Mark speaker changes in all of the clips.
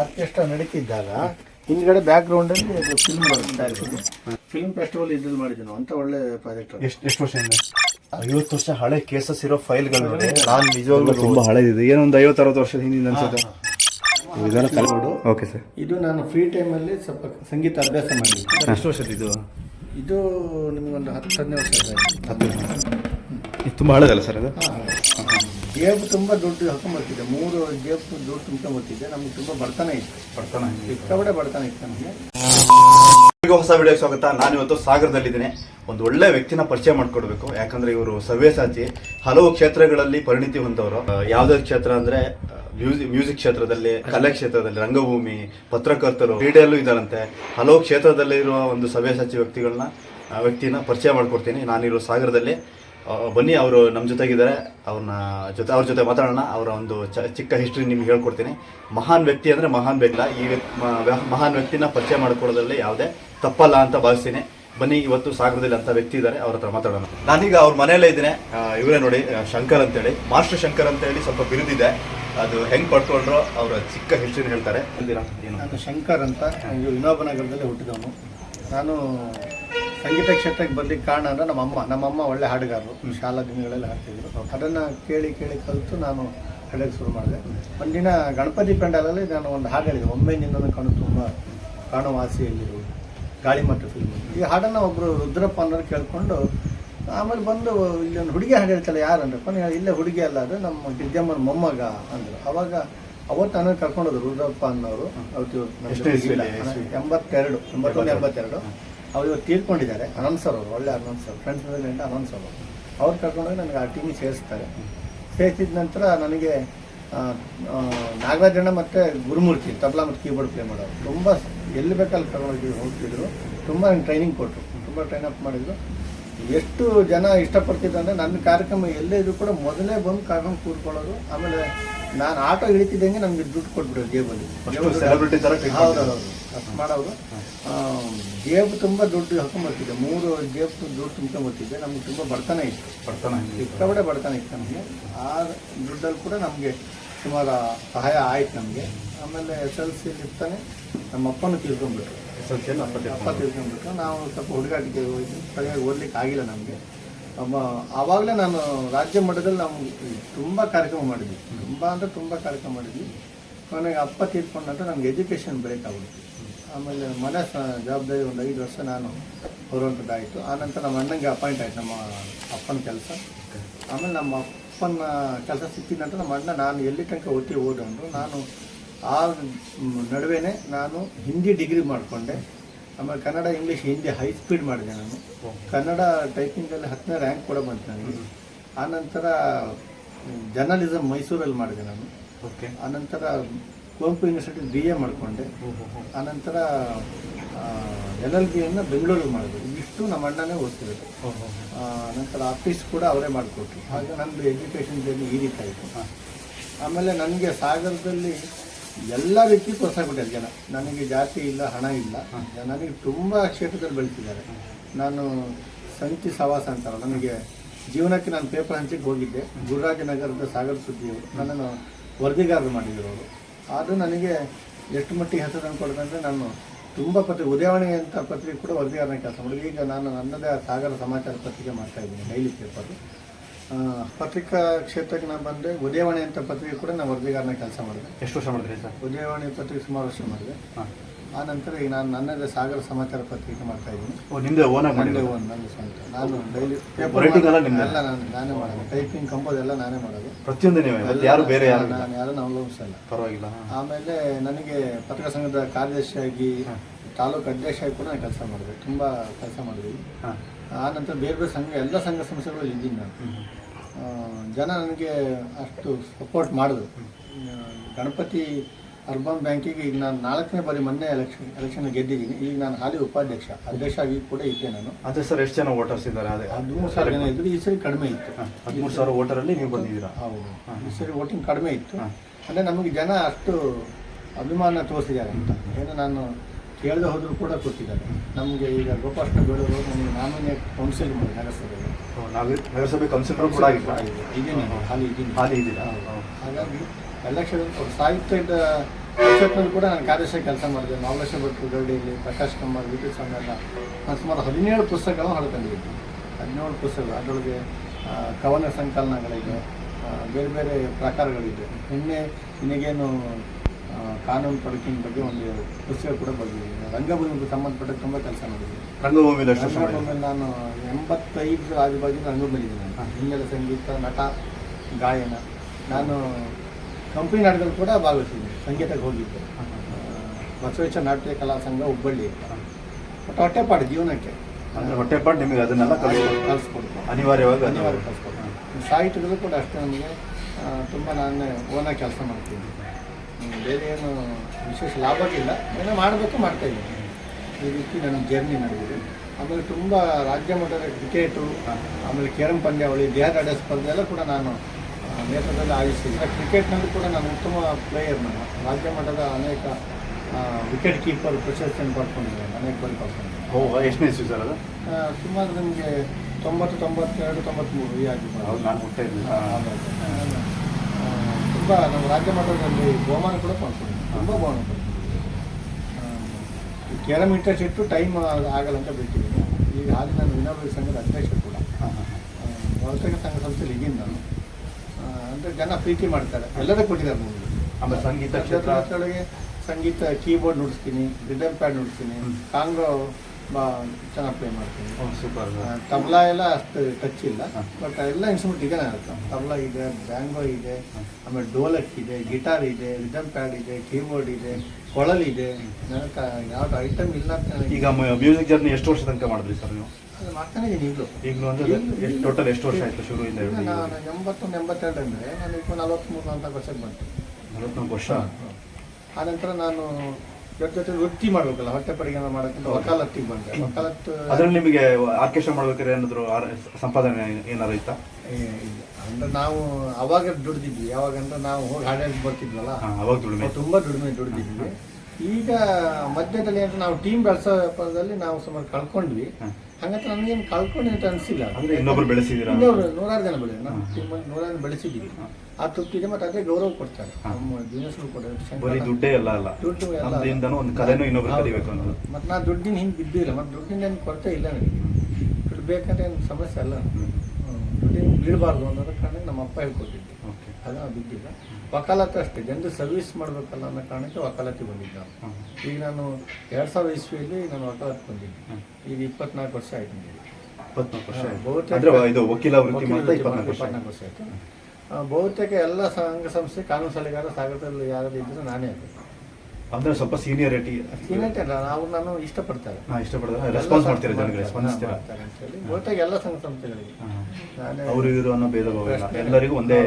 Speaker 1: Orchestra ನಡೀತಿದ್ದಾಗ ಹಿಂದ್ಗಡೆ background ಅಲ್ಲಿ ಅದು ಫಿಲ್ಮ್ ಬರ್ತಾ ಫಿಲ್ಮ್ ಫೆಸ್ಟಿವಲ್ ಇದ್ರಲ್ಲಿ ಮಾಡಿದ್ದೀನಿ ಅಂತ ಒಳ್ಳೆ ಪ್ರಾಜೆಕ್ಟ್
Speaker 2: ಎಷ್ಟು ಎಷ್ಟು ವರ್ಷದಿಂದ ಐವತ್ತು ವರ್ಷ ಹಳೆ ಕೇಸಸ್ ಇರೋ ಫೈಲ್ಗಳು ನೋಡಿ. ನಾನು ನಿಜವಾಗ್ಲೂ
Speaker 3: ತುಂಬಾ ಹಳೆದಿದೆ. ಏನೋ ಒಂದು ಐವತ್ತು ಅರವತ್ತು ವರ್ಷದ ಹಿಂದಿನ ಅನ್ಸುತ್ತೆ. ಓಕೆ ಸರ್
Speaker 1: ಇದು ನಾನು ಫ್ರೀ ಟೈಮಲ್ಲಿ ಸ್ವಲ್ಪ ಸಂಗೀತ ಅಭ್ಯಾಸ ಮಾಡಿದ್ದೆ.
Speaker 3: ಎಷ್ಟು ವರ್ಷದ ಇದು?
Speaker 1: ಇದು ನಿಮಗೊಂದು ಹತ್ತು ಹದಿನೈದು ವರ್ಷ ಆಯ್ತು.
Speaker 3: ಇದು ತುಂಬ ಹಳೆದಲ್ಲ ಸರ್ ಅದು?
Speaker 1: ಜೇಬು ತುಂಬ ದುಡ್ಡು ಹಾಕೊಂಡ್ಬರ್ತಿದ್ದೆ ಮೂರು ಜೇಬು ದುಡ್ಡು ತುಂಬ್ಕೊಂಡ್ಬರ್ತಿದ್ದೆ ನಮ್ಗೆ ತುಂಬ ಬರ್ತಾನೆ ಇತ್ತು.
Speaker 2: ಬರ್ತಾನೆ
Speaker 1: ಸಿಕ್ಕಾಪಟ್ಟೆ ಬಡತನ ಇತ್ತು ನಮಗೆ.
Speaker 2: ಈಗ ಹೊಸ ವಿಡಿಯೋ ಸ್ವಾಗತ. ನಾನು ಇವತ್ತು ಸಾಗರದಲ್ಲಿದ್ದೀನಿ. ಒಂದು ಒಳ್ಳೆ ವ್ಯಕ್ತಿನ ಪರಿಚಯ ಮಾಡಿಕೊಡ್ಬೇಕು. ಯಾಕಂದ್ರೆ ಇವರು ಸವ್ಯಸಾಚಿ ಹಲವು ಕ್ಷೇತ್ರಗಳಲ್ಲಿ ಪರಿಣಿತಿ ಹೊಂದವರು. ಯಾವುದೇ ಕ್ಷೇತ್ರ ಅಂದ್ರೆ ಮ್ಯೂಸಿಕ್ ಮ್ಯೂಸಿಕ್ ಕ್ಷೇತ್ರದಲ್ಲಿ ಕಲೆ ಕ್ಷೇತ್ರದಲ್ಲಿ ರಂಗಭೂಮಿ ಪತ್ರಕರ್ತರು ಕ್ರೀಡೆಯಲ್ಲೂ ಇದ್ದಾರಂತೆ. ಹಲವು ಕ್ಷೇತ್ರದಲ್ಲಿರುವ ಒಂದು ಸವ್ಯಸಾಚಿ ವ್ಯಕ್ತಿಗಳನ್ನ ಆ, ವ್ಯಕ್ತಿನ ಪರಿಚಯ ಮಾಡ್ಕೊಡ್ತೀನಿ. ನಾನಿರೋ ಸಾಗರದಲ್ಲಿ ಬನ್ನಿ, ಅವರು ನಮ್ಮ ಜೊತೆಗಿದ್ದಾರೆ. ಅವ್ರನ್ನ ಜೊತೆ ಅವ್ರ ಜೊತೆ ಮಾತಾಡೋಣ. ಅವರ ಒಂದು ಚ ಚಿಕ್ಕ ಹಿಸ್ಟ್ರಿ ನಿಮ್ಗೆ ಹೇಳ್ಕೊಡ್ತೀನಿ. ಮಹಾನ್ ವ್ಯಕ್ತಿ ಅಂದರೆ ಮಹಾನ್ ಬೇಕಿಲ್ಲ ಈ ವ್ಯಕ್ತಿ- ಮಹಾನ್ ವ್ಯಕ್ತಿನ ಪರಿಚಯ ಮಾಡ್ಕೊಳ್ಳೋದ್ರಲ್ಲಿ ಯಾವುದೇ ತಪ್ಪಲ್ಲ ಅಂತ ಭಾವಿಸ್ತೀನಿ. ಬನ್ನಿ, ಇವತ್ತು ಸಾಗರದಲ್ಲಿ ಅಂತ ವ್ಯಕ್ತಿ ಇದ್ದಾರೆ. ಅವ್ರ ಹತ್ರ ಮಾತಾಡೋಣ. ನಾನೀಗ ಅವ್ರ ಮನೆಯಲ್ಲೇ ಇದ್ದೀನಿ. ಇವರೇ ನೋಡಿ ಶಂಕರ್ ಅಂತೇಳಿ. ಮಾಸ್ಟರ್ ಶಂಕರ್ ಅಂತೇಳಿ ಸ್ವಲ್ಪ ಬಿರುದಿದೆ. ಅದು ಹೆಂಗ್ ಪಡ್ಕೊಂಡ್ರು ಅವರ ಚಿಕ್ಕ ಹಿಸ್ಟ್ರಿನ ಹೇಳ್ತಾರೆ.
Speaker 1: ಶಂಕರ್ ಅಂತ ವಿನೋಬ ನಗರದಲ್ಲಿ ಹುಟ್ಟಿದವನು. ನಾನು ಸಂಗೀತ ಕ್ಷೇತ್ರಕ್ಕೆ ಬರ್ಲಿಕ್ಕೆ ಕಾರಣ ಅಂದರೆ ನಮ್ಮಮ್ಮ. ನಮ್ಮಮ್ಮ ಒಳ್ಳೆ ಹಾಡುಗಾರರು. ಶಾಲಾ ದಿನಗಳಲ್ಲಿ ಹಾಡ್ತಿದ್ರು. ಅದನ್ನು ಕೇಳಿ ಕೇಳಿ ಕಲಿತು ನಾನು ಹಾಡಕ್ಕೆ ಶುರು ಮಾಡಿದೆ. ಒಂದಿನ ಗಣಪತಿ ಪೆಂಡಲಲ್ಲಿ ನಾನು ಒಂದು ಹಾಡು ಹೇಳಿದೆ. ಒಮ್ಮೆ ನಿನ್ನನ್ನು ಕಣ್ಣು ತುಂಬ ಕಾಣುವಾಸಿಯಲ್ಲಿರು ಗಾಳಿ ಮಟ್ಟ ಫಿಲ್ಮ್ ಈ ಹಾಡನ್ನು ಒಬ್ಬರು ರುದ್ರಪ್ಪ ಅನ್ನೋರು ಕೇಳ್ಕೊಂಡು ಆಮೇಲೆ ಬಂದು ಇಲ್ಲಿ ಒಂದು ಹುಡುಗಿ ಹಾಡು ಹೇಳ್ತಾಳೆ ಯಾರು ಅಂದ್ರಪ್ಪ ಇಲ್ಲೇ ಹುಡುಗಿ ಅಲ್ಲ ಅದು ನಮ್ಮ ಗಿರ್ಜಮ್ಮನ ಮೊಮ್ಮಗ ಅಂದರು. ಅವಾಗ ಅವತ್ತು ನನಗೆ ಕರ್ಕೊಂಡೋದ್ರು ರುದ್ರಪ್ಪ ಅನ್ನೋರು ಅವತ್ತು. ಎಂಬತ್ತೆರಡು ಎಂಬತ್ತೊಂದು ಎಂಬತ್ತೆರಡು. ಅವ್ರು ಇವತ್ತು ತೀರ್ಕೊಂಡಿದ್ದಾರೆ ಅನೌನ್ಸರ್ ಅವರು ಒಳ್ಳೆ ಅನೌನ್ಸರ್ ಫ್ರೆಂಡ್ಸ್ ಅಂತ ಅನೌನ್ಸರ್ ಅವರು. ಅವ್ರು ಕರ್ಕೊಂಡೋಗಿ ನನಗೆ ಆ ಟೀಮಿಗೆ ಸೇರಿಸ್ತಾರೆ. ಸೇರಿಸಿದ ನಂತರ ನನಗೆ ನಾಗರಾಜಣ್ಣ ಮತ್ತು ಗುರುಮೂರ್ತಿ ತಬಲಾ ಮತ್ತು ಕೀಬೋರ್ಡ್ ಪ್ಲೇ ಮಾಡೋರು. ತುಂಬ ಎಲ್ಲಿ ಬೇಕಲ್ಲಿ ಕರ್ಕೊಂಡೋಗಿ ಹೋಗ್ತಿದ್ರು. ತುಂಬ ಟ್ರೈನಿಂಗ್ ಕೊಟ್ಟರು. ತುಂಬ ಟ್ರೈನ್ ಅಪ್ ಮಾಡಿದ್ರು. ಎಷ್ಟು ಜನ ಇಷ್ಟಪಡ್ತಿದ್ರು ಅಂದರೆ ನನ್ನ ಕಾರ್ಯಕ್ರಮ ಎಲ್ಲೇ ಇದ್ರು ಕೂಡ ಮೊದಲೇ ಬಂದು ಕಾರ್ಯಕ್ರಮ ಕೂತ್ಕೊಳ್ಳೋದು. ಆಮೇಲೆ ನಾನು ಆಟೋ ಇಳಿತಿದ್ದಂಗೆ ನಮಗೆ ದುಡ್ಡು ಕೊಟ್ಬಿಡೋದು ಜೇಬಲ್ಲಿ.
Speaker 2: ಸೆಲೆಬ್ರಿಟಿ ಥರ
Speaker 1: ಹೌದೌದು ಮಾಡೋರು ಜೇಬು ತುಂಬ ದುಡ್ಡು ಹಾಕೊಂಡ್ಬರ್ತಿದ್ದೆ ಮೂರು ಜೇಬು ದುಡ್ಡು ತುಂಬ್ಕೊಂಡ್ಬರ್ತಿದ್ದೆ ನಮ್ಗೆ ತುಂಬ ಬಡತನ ಇತ್ತು.
Speaker 2: ಬಡತನ
Speaker 1: ಸಿಕ್ಕಾಪಟ್ಟೆ ಬಡತನ ಇತ್ತು ನಮಗೆ. ಆ ದುಡ್ಡಲ್ಲಿ ಕೂಡ ನಮಗೆ ಸುಮಾರು ಸಹಾಯ ಆಯ್ತು ನಮಗೆ. ಆಮೇಲೆ ಎಸ್ ಎಲ್ ಸಿ ಇರ್ತಾನೆ ನಮ್ಮ ಅಪ್ಪನೂ ತಿಳ್ಕೊಂಡ್ಬಿಟ್ರು.
Speaker 2: ಎಸ್ ಎಲ್ ಸಿ ಅಪ್ಪ
Speaker 1: ತಿಳ್ಕೊಂಬಿಟ್ಟು ತಿಳ್ಕೊಂಡ್ಬಿಟ್ರು. ನಾವು ಸ್ವಲ್ಪ ಹುಡುಗಾಟಿಗೆ ಹೋಗಿ ಸರಿಯಾಗಿ ಓದ್ಲಿಕ್ಕೆ ಆಗಿಲ್ಲ ನಮಗೆ. ಆವಾಗಲೇ ನಾನು ರಾಜ್ಯ ಮಟ್ಟದಲ್ಲಿ ನಾವು ತುಂಬ ಕಾರ್ಯಕ್ರಮ ಮಾಡಿದ್ವಿ. ತುಂಬ ಅಂದರೆ ತುಂಬ ಕಾರ್ಯಕ್ರಮ ಮಾಡಿದ್ವಿ. ಕೊನೆಗೆ ಅಪ್ಪ ತೀರ್ಕೊಂಡ ನಂತರ ನನಗೆ ಎಜುಕೇಷನ್ ಬ್ರೇಕ್ ಆಗ್ಬಿಡ್ತು. ಆಮೇಲೆ ಮನೆ ಜವಾಬ್ದಾರಿ ಒಂದು ಐದು ವರ್ಷ ನಾನು ಬರುವಂಥದ್ದಾಯಿತು ಆನಂತರ ನಮ್ಮ ಅಣ್ಣಂಗೆ ಅಪಾಯಿಂಟ್ ಆಯಿತು ನಮ್ಮ ಅಪ್ಪನ ಕೆಲಸ. ಆಮೇಲೆ ನಮ್ಮ ಅಪ್ಪನ ಕೆಲಸ ಸಿಕ್ಕಿದ ನಂತರ ನಮ್ಮ ಅಣ್ಣ ನಾನು ಎಲ್ಲಿ ತನಕ ಒಟ್ಟಿಗೆ ಓದಂಡು ನಾನು ಆ ನಡುವೆನೇ ನಾನು ಹಿಂದಿ ಡಿಗ್ರಿ ಮಾಡಿಕೊಂಡೆ. ಆಮೇಲೆ Kannada English Hindi high speed ಮಾಡಿದೆ ನಾನು. ಕನ್ನಡ ಟೈಪಿಂಗಲ್ಲಿ ಹತ್ತನೇ ರ್ಯಾಂಕ್ ಕೂಡ ಬಂತು ನನಗೆ. ಆನಂತರ ಜರ್ನಲಿಸಮ್ ಮೈಸೂರಲ್ಲಿ ಮಾಡಿದೆ ನಾನು.
Speaker 2: ಓಕೆ
Speaker 1: ಆನಂತರ ಕುವೆಂಪು ಯೂನಿವರ್ಸಿಟಿ ಬಿ ಎ ಮಾಡಿಕೊಂಡೆ. ಆನಂತರ ಎಲ್ ಎಲ್ ಬಿಯನ್ನು ಬೆಂಗಳೂರಿಗೆ ಮಾಡಿದೆ. ಇಷ್ಟು ನಮ್ಮ ಅಣ್ಣನೇ ಓದ್ತಿರೋದು. ಆ, ನಂತರ ಆಫೀಸ್ ಕೂಡ ಅವರೇ ಮಾಡಿಕೊಟ್ರು. ಹಾಗೆ ನನ್ನದು ಎಜುಕೇಷನ್ ಜರ್ನಿ ಈ ರೀತಿ ಆಯಿತು. ಆಮೇಲೆ ನನಗೆ ಸಾಗರದಲ್ಲಿ ಎಲ್ಲ ರೀತಿ ಪ್ರೋತ್ಸಾಹ ಕೊಟ್ಟಿದ್ದಾರೆ ಜನ. ನನಗೆ ಜಾತಿ ಇಲ್ಲ, ಹಣ ಇಲ್ಲ. ನನಗೆ ತುಂಬ ಕ್ಷೇತ್ರದಲ್ಲಿ ಬೆಳೆಸಿದ್ದಾರೆ. ನಾನು ಸಂಚಿ ಸವಾಸ ಅಂತಾರೆ. ನನಗೆ ಜೀವನಕ್ಕೆ ನಾನು ಪೇಪರ್ ಹಂಚಿಗೆ ಹೋಗಿದ್ದೆ. ಗುರುರಾಜನಗರದ ಸಾಗರ ಸುದ್ದಿಯವರು. ನನ್ನನ್ನು ವರದಿಗಾರರು ಮಾಡಿದರು ಅವರು. ಆದರೂ ನನಗೆ ಎಷ್ಟು ಮಟ್ಟಿಗೆ ಹೆಸರು ತಂದುಕೊಡ್ತಂದ್ರೆ ನಾನು ತುಂಬ ಪತ್ರಿಕೆ ಉದಯವಾಣಿ ಅಂತ ಪತ್ರಿಕೆ ಕೂಡ ವರದಿಗಾರನ ಕೆಲಸ ಮಾಡಿದ್ವಿ ಈಗ ನಾನು ನನ್ನದೇ ಸಾಗರ ಸಮಾಚಾರ ಪತ್ರಿಕೆ ಮಾಡ್ತಾ ಇದ್ದೀನಿ, ಡೈಲಿ ಪೇಪರು ಪತ್ರಿಕಾ ಕ್ಷೇತ್ರಕ್ಕೆ ನಾನು ಬಂದೆ. ಉದಯವಾಣಿ ಅಂತ ಪತ್ರಿಕೆ ಕೂಡ ನಾನು ವರದಿಗಾರನ ಕೆಲಸ ಮಾಡಿದೆ.
Speaker 2: ಎಷ್ಟು ವರ್ಷ ಮಾಡಿದ್ರಿ ಸರ್?
Speaker 1: ಉದಯವಾಣಿ ಪತ್ರಿಕೆ ಸುಮಾರು ವರ್ಷ ಮಾಡಿದೆ. ಆ ನಂತರ ಈಗ ನಾನು ನನ್ನದೇ ಸಾಗರ ಸಮಾಚಾರ ಪತ್ರಿಕೆ ಮಾಡ್ತಾ ಇದ್ದೀನಿ.
Speaker 2: ಓ ನಿಮ್ದೆ ಓನಾಗಿ
Speaker 1: ಮಂಡ್ಯ
Speaker 2: ಮಾಡಿದ್ದು
Speaker 1: ನನ್ನ ಸ್ವಂತ. ನಾನು ಡೈಲಿ
Speaker 2: ಪೇಪರ್ ಎಲ್ಲ
Speaker 1: ನಾನು ನಾನೇ ಮಾಡೋದು. ಟೈಪಿಂಗ್ ಕಂಪೋಸ್ ಎಲ್ಲ ನಾನೇ ಮಾಡೋದು.
Speaker 2: ಪ್ರತಿಯೊಂದು ನೀವೇ ಯಾರು ಬೇರೆ ಯಾರು?
Speaker 1: ನಾನು ಯಾರನ್ನು ಅವಲಂಬಿಸಲ್ಲ
Speaker 2: ಪರವಾಗಿಲ್ಲ
Speaker 1: ಆಮೇಲೆ ನನಗೆ ಪತ್ರಿಕಾ ಸಂಘದ ಕಾರ್ಯದರ್ಶಿಯಾಗಿ ತಾಲೂಕು ಅಧ್ಯಕ್ಷರಾಗಿ ಕೂಡ ನಾನು ಕೆಲಸ ಮಾಡಿದೆ. ತುಂಬ ಕೆಲಸ ಮಾಡಿದ್ವಿ ಆ ನಂತರ ಬೇರೆ ಬೇರೆ ಸಂಘ ಎಲ್ಲ ಸಂಘ ಸಂಸ್ಥೆಗಳು ಇದ್ದೀನಿ ನಾನು. ಜನ ನನಗೆ ಅಷ್ಟು ಸಪೋರ್ಟ್ ಮಾಡಿದ್ರು. ಗಣಪತಿ ಅರ್ಬನ್ ಬ್ಯಾಂಕಿಗೆ ಈಗ ನಾನು ನಾಲ್ಕನೇ ಬಾರಿ ಮೊನ್ನೆ ಎಲೆಕ್ಷನ್ ಎಲೆಕ್ಷನ್ ಗೆದ್ದಿದ್ದೀನಿ. ಈಗ ನಾನು ಹಾಲಿ ಉಪಾಧ್ಯಕ್ಷ ಅಧ್ಯಕ್ಷ ಆಗಿ ಕೂಡ ಇದ್ದೆ ನಾನು.
Speaker 2: ಅದೇ ಸರ್ ಎಷ್ಟು ಜನ ವೋಟರ್ಸ್ ಇದ್ದಾರೆ? ಅದೇ.
Speaker 1: ಹದಿಮೂರು ಸಾವಿರ ಜನ ಇದ್ರು. ಈ ಸರಿ ಕಡಿಮೆ ಇತ್ತು.
Speaker 2: ಹದಿಮೂರು ಸಾವಿರ ವೋಟರಲ್ಲಿ ನೀವು ಬಂದಿದ್ದೀರಾ?
Speaker 1: ಹೌದು. ಈ ಸರಿ ವೋಟಿಂಗ್ ಕಡಿಮೆ ಇತ್ತು. ಅಂದರೆ ನಮಗೆ ಜನ ಅಷ್ಟು ಅಭಿಮಾನ ತೋರಿಸಿದ್ದಾರೆ ಅಂತ. ಏನು ನಾನು ಕೇಳದೆ ಹೋದರೂ ಕೂಡ ಕೊಟ್ಟಿದ್ದಾರೆ. ನಮಗೆ ಈಗ ಗೋಪಾಷ್ಟ ಬೇಡವರು ನಮಗೆ ನಾನೇ ಕೌನ್ಸಿಲ್ ಮಾಡಿ ನಗರಸಭೆಗೆ.
Speaker 2: ನಗರಸಭೆ ಕೌನ್ಸಿಲರ್ ಕೂಡ ಆಗಿಲ್ಲ.
Speaker 1: ಇದ್ದೀನಿ ಹಾಲಿ ಇದ್ದೀನಿ
Speaker 2: ಹಾಲಿ ಇದ್ದೀರಾ?
Speaker 1: ಹಾಗಾಗಿ ಎಲೆಕ್ಷನ್ ಅವ್ರು ಸಾಹಿತ್ಯದ ಕ್ಷೇತ್ರದಲ್ಲಿ ಕೂಡ ನಾನು ಕಾರ್ಯಶ ಕೆಲಸ ಮಾಡಿದೆ. ನಾಗೇಶ ಭಟ್ರು ಗರಡಿಯಲ್ಲಿ ಪ್ರಕಾಶ್ ಕುಮಾರ್ ವಿ ಟಿ ಸ್ವಾಮಿ ಎಲ್ಲ ನಾನು ಸುಮಾರು ಹದಿನೇಳು ಪುಸ್ತಕಗಳನ್ನು ಹೊರತಂದಿದ್ದೆ ಹದಿನೇಳು ಪುಸ್ತಕಗಳು. ಅದರೊಳಗೆ ಕವನ ಸಂಕಲನಗಳಿದೆ. ಬೇರೆ ಬೇರೆ ಪ್ರಕಾರಗಳಿದೆ. ನಿನ್ನೆ ನಿನಗೇನು ಕಾನೂನು ಪಡಕಿನ ಬಗ್ಗೆ ಒಂದು ಪುಸ್ತಕ ಕೂಡ ಬರೆದಿದ್ದೀನಿ. ರಂಗಭೂಮಿಗೆ ಸಂಬಂಧಪಟ್ಟ ತುಂಬ ಕೆಲಸ ಮಾಡಿದ್ದೀನಿ.
Speaker 2: ರಂಗಭೂಮಿ?
Speaker 1: ರಂಗಭೂಮಿಯಲ್ಲಿ ನಾನು ಎಂಬತ್ತೈದು ಆಜುಬಾಜು ರಂಗಭೂಮಿಲಿದ್ದೀನಿ ನಾನು. ಹಿನ್ನೆಲೆ ಸಂಗೀತ ನಟ ಗಾಯನ. ನಾನು ಕಂಪನಿ ನಾಟಕದಲ್ಲಿ ಕೂಡ ಭಾಗವಹಿಸಿದ್ದೀನಿ. ಸಂಗೀತಕ್ಕೆ ಹೋಗಿದ್ದೆ. ಬಸವೇಶ್ವರ ನಾಟ್ಯ ಕಲಾ ಸಂಘ ಹುಬ್ಬಳ್ಳಿ ಬಟ್ ಹೊಟ್ಟೆಪಾಡು ಜೀವನಕ್ಕೆ.
Speaker 2: ಅಂದರೆ ಹೊಟ್ಟೆಪಾಡು ನಿಮಗೆ ಅದನ್ನೆಲ್ಲ ಕಲಿಸ್ಕೊಡ್ತೀನಿ.
Speaker 1: ಕಲಿಸ್ಕೊಡ್ತು
Speaker 2: ಅನಿವಾರ್ಯವಾಗಿ
Speaker 1: ಅನಿವಾರ್ಯ ಕಲಿಸ್ಕೊಡ್ತು ಸಾಹಿತ್ಯದಲ್ಲೂ ಕೂಡ ಅಷ್ಟೇ ನನಗೆ ತುಂಬ ನಾನು ಓನಾಗಿ ಕೆಲಸ ಮಾಡ್ತೀನಿ. ಬೇರೆ ಏನು ವಿಶೇಷ ಲಾಭಕ್ಕಿಲ್ಲ ಏನೋ ಮಾಡಬೇಕು ಮಾಡ್ತಾ ಇದ್ದೀನಿ ಈ ರೀತಿ ನಾನು ಜರ್ನಿ ನಡೆದಿದೆ ಆಮೇಲೆ ತುಂಬ ರಾಜ್ಯ ಮಟ್ಟದ ಕ್ರಿಕೆಟು ಆಮೇಲೆ ಕೇರಂ ಪಂದ್ಯಾವಳಿ ದೇಹದಾಡ ಸ್ಪರ್ಧೆ ಎಲ್ಲ ಕೂಡ ನಾನು ನೇತೃತ್ವದಲ್ಲಿ ಆಯೋಜಿಸಿದ್ದೆ ಕ್ರಿಕೆಟ್ನಲ್ಲಿ ಕೂಡ ನಾನು ಉತ್ತಮ ಪ್ಲೇಯರ್ ನಾನು. ರಾಜ್ಯ ಮಟ್ಟದ ಅನೇಕ ವಿಕೆಟ್ ಕೀಪರ್ ಪ್ರಶಸ್ತಿಯನ್ನು ಪಡ್ಕೊಂಡಿದ್ದೇನೆ. ಅನೇಕ ಬಾರಿ ಪಡ್ಕೊಂಡಿದ್ದೇನೆ.
Speaker 2: ಓ ಎಷ್ಟನೇ ಇಸ್ವಿ ಸರ್ ಅದು
Speaker 1: ಸುಮಾರು ನನಗೆ ತೊಂಬತ್ತು ತೊಂಬತ್ತೆರಡು ತೊಂಬತ್ತ್ಮೂರು ಈ
Speaker 2: ಆಗಿದೆ ನಾನು
Speaker 1: ತುಂಬ ನಮ್ಮ ರಾಜ್ಯ ಮಟ್ಟದಲ್ಲಿ ಬಹುಮಾನ ಕೂಡ ಪಡ್ಕೊಂಡಿದ್ದೀವಿ ತುಂಬ ಬಹುಮಾನ ಪಡ್ಕೊಂಡಿದ್ದೀವಿ ಕೇರಂ ಇಂಟ್ರೆಸ್ಟ್ ಇಟ್ಟು ಟೈಮ್ ಆಗಲ್ಲ ಅಂತ ಬಿಟ್ಟಿದ್ದೀನಿ. ಈಗ ಹಾಗೆ ನಾನು ವಿನಾಭಿ ಸಂಘದ ಅಧ್ಯಕ್ಷ ಕೂಡ. ವರ್ತಕ ಸಂಘ ಸಂಸ್ಥೆಯಲ್ಲಿ ಈಗಿನ ನಾನು ಅಂದರೆ ಜನ ಪ್ರೀತಿ ಮಾಡ್ತಾರೆ. ಎಲ್ಲರೂ ಕೊಟ್ಟಿದ್ದಾರೆ ನನಗೆ
Speaker 2: ಆಮೇಲೆ ಸಂಗೀತ ಕ್ಷೇತ್ರ.
Speaker 1: ಸಂಗೀತ ಕೀಬೋರ್ಡ್ ನುಡಿಸ್ತೀನಿ ರಿದಮ್ ಪ್ಯಾಡ್ ನುಡಿಸ್ತೀನಿ
Speaker 2: ಹ್ಮ್.
Speaker 1: ಬಾ ಚೆನ್ನಾಗಿ ಪ್ಲೇ ಮಾಡ್ತೀನಿ.
Speaker 2: ಸೂಪರ್
Speaker 1: ತಬಲ ಎಲ್ಲ ಅಷ್ಟು ಟಚ್ ಇಲ್ಲ ಬಟ್ ಎಲ್ಲ ಇನ್ಸ್ಟ್ರೂಮೆಂಟ್ ಇದೆ ಇರುತ್ತೆ ತಬಲ ಇದೆ ಬ್ಯಾಂಗೋ ಇದೆ ಆಮೇಲೆ ಡೋಲಕ್ ಇದೆ ಗಿಟಾರ್ ಇದೆ ರಿದಮ್ ಪ್ಯಾಡ್ ಇದೆ ಕೀಬೋರ್ಡ್ ಇದೆ ಕೊಳಲ್ ಇದೆ. ನನಗೆ ಯಾವ್ದು ಐಟಮ್ ಇಲ್ಲ ಅಂತ
Speaker 2: ಈಗ ಮ್ಯೂಸಿಕ್ ಜರ್ನಿ ಎಷ್ಟು ವರ್ಷ ತನಕ ಮಾಡಿದ್ರಿ ಸರ್ ನೀವು?
Speaker 1: ಅದು ಮಾಡ್ತಾನೆ ಈಗಲೂ.
Speaker 2: ಈಗಲೂ ಅಂದ್ರೆ ಎಷ್ಟು ಟೋಟಲ್ ಎಷ್ಟು ವರ್ಷ ಆಯ್ತು ಶುರುವಿಂದ
Speaker 1: ನಾನು ಎಂಬತ್ತೊಂದು ಎಂಬತ್ತೆರಡು ಅಂದರೆ ನಾನು ಈಗ ನಲವತ್ತ್ಮೂರು ನಾಲ್ಕು ವರ್ಷಕ್ಕೆ ಬಂತು
Speaker 2: ನಲವತ್ನಾಲ್ಕು ವರ್ಷ?
Speaker 1: ಆನಂತರ ನಾನು ಜೊತೆ ಜೊತೆ ವೃತ್ತಿ ಮಾಡ್ಬೇಕಲ್ಲ ಹೊಟ್ಟೆ ಪಡಿಗೆ ಮಾಡೋಕ್ಕಿಂತ ವಕಾಲತ್ತಿಗೆ ಬಂದೆ. ವಕಾಲತ್ತು
Speaker 2: ಅದ್ರಲ್ಲಿ ನಿಮಗೆ ಆರ್ಕೆಸ್ಟ್ರಾ ಮಾಡ್ಬೇಕಾದ್ರೆ ಏನಾದ್ರು ಆರ್- ಸಂಪಾದನೆ ಏನಾರು ಇತ್ತಾ?
Speaker 1: ಏ, ಇಲ್ಲ. ಅಂದ್ರೆ ನಾವು ಅವಾಗ ದುಡ್ದಿದ್ವಿ. ಯಾವಾಗ ಅಂದ್ರೆ ನಾವು ಹೋಗಿ ಹಾಡೇಳಿ ಬರ್ತಿದ್ವಲ್ಲ?
Speaker 2: ಹಾ, ಅವಾಗ ದುಡಿಮೆ.
Speaker 1: ನಾವು ತುಂಬಾ ದುಡಿಮೆ ದುಡಿದಿದ್ವಿ. ಈಗ ಮಧ್ಯದಲ್ಲಿ ಅಂದ್ರೆ ನಾವು ಟೀಮ್ ಬೆಳೆಸೋ ವ್ಯಾಪಾರದಲ್ಲಿ ನಾವು ಸುಮಾರು ಕಳ್ಕೊಂಡ್ವಿ.
Speaker 2: ಹಾ.
Speaker 1: ಹಂಗಂತ ನನಗೇನು ಕಳ್ಕೊಂಡು ಅಂತ ಅನ್ಸಿಲ್ಲ.
Speaker 2: ಅಂದ್ರೆ ಇನ್ನೊಬ್ರು ಬೆಳೆಸಿದ್ದೀರಾ?
Speaker 1: ಇನ್ನೊಬ್ರು ನೂರಾರು ಜನ ಬೆಳೆ ನಮ್ಮ. ಟೀಮಲ್ಲಿ ನೂರಾರು ಜನ ಬೆಳೆಸಿದ್ದೀವಿ. ಆ ತೃಪ್ತಿಗೆ ಮತ್ತೆ ಅದೇ ಗೌರವ ಕೊಡ್ತಾರೆ. ನಮ್ಮ ಬಿಸ್ನೆಸ್ಗಳು
Speaker 2: ಬರೀ ದುಡ್ಡೇ ಎಲ್ಲ ಅಲ್ಲ.
Speaker 1: ದುಡ್ಡು
Speaker 2: ನಮ್ದಿಂದನೂ ಒಂದು ಕಲೆನೂ ಇನ್ನೊಬ್ರು ಕಲಿಬೇಕು ಅನ್ನೋದು.
Speaker 1: ಮತ್ತು ನಾ ದುಡ್ಡಿನ ಹಿಂಗೆ ಬಿದ್ದಿಲ್ಲ. ಮತ್ತು ದುಡ್ಡಿನ ಏನು ಕೊರತೆ ಇಲ್ಲ ನನಗೆ. ದುಡ್ಡು ಬೇಕಂದ್ರೆ ಏನು ಸಮಸ್ಯೆ ಅಲ್ಲ. ದುಡ್ಡಿನ ಬೀಳಬಾರ್ದು ಅನ್ನೋದ ಕಾರಣಕ್ಕೆ ನಮ್ಮ ಅಪ್ಪ ಹೇಳ್ಕೊಟ್ಟಿದ್ದೆ.
Speaker 2: ಓಕೆ.
Speaker 1: ಅದನ್ನ ಬಿದ್ದಿಲ್ಲ. ವಕಾಲತ್ತು ಅಷ್ಟೇ. ಜನರು ಸರ್ವಿಸ್ ಮಾಡಬೇಕಲ್ಲ ಅನ್ನೋ ಕಾರಣಕ್ಕೆ ವಕಾಲತ್ತಿ ಬಂದಿದ್ದ ನಾನು ಈಗ ನಾನು ಎರಡು ಸಾವಿರ ಇಸ್ವಿಯಲ್ಲಿ ನಾನು ವಕಾಲತ್ತು ಬಂದಿದ್ದೆ. ಈಗ ಇಪ್ಪತ್ನಾಲ್ಕು ವರ್ಷ ಆಯ್ತು ನನಗೆ.
Speaker 2: ಇಪ್ಪತ್ನಾಲ್ಕು ವರ್ಷ ಆಯ್ತು.
Speaker 1: ಬಹುತೇಕ-
Speaker 2: ಇದು ವಕೀಲ ವೃತ್ತಿ
Speaker 1: ವಕೀಲ
Speaker 2: ಮಾಡ್ತಾ ಇಪ್ಪತ್ನಾಲ್ಕು ವರ್ಷ
Speaker 1: ಆಯ್ತು. ಬಹುತೇಕ ಎಲ್ಲ ಸಂಘ ಸಂಸ್ಥೆ ಕಾನೂನು ಸಲಹೆಗಾರ ಸಾಗರದಲ್ಲಿ ಯಾರಾದ್ರು ಇದ್ದರೆ ನಾನೇ ಅದು.
Speaker 2: ಅಂದ್ರೆ ಸ್ವಲ್ಪ ಸೀನಿಯರಿಟಿ
Speaker 1: ಸೀನಿಯರ್ ಅಲ್ಲ ಅವ್ರು ನಾನು ಇಷ್ಟಪಡ್ತಾರೆ.
Speaker 2: ನಾ ಇಷ್ಟಪಡ್ತಾರೆ. ರೆಸ್ಪಾನ್ಸ್ ಮಾಡ್ತೀರಾ ಜನಗಳಿಗೆ? ಸ್ಪಂದಿಸ್ತೀರಾ?
Speaker 1: ಮಾಡ್ತಾರೆ ಅಂತ ಹೇಳಿ. ಬಹುತೇಕ ಎಲ್ಲ ಸಂಘ ಸಂಸ್ಥೆಗಳಿಗೆ. ನಾನೇ
Speaker 2: ಅವರು ಇವರು ಅನ್ನೋ ಭೇದ ಭಾವ ಇಲ್ಲ. ಎಲ್ಲರಿಗೂ ಒಂದೇ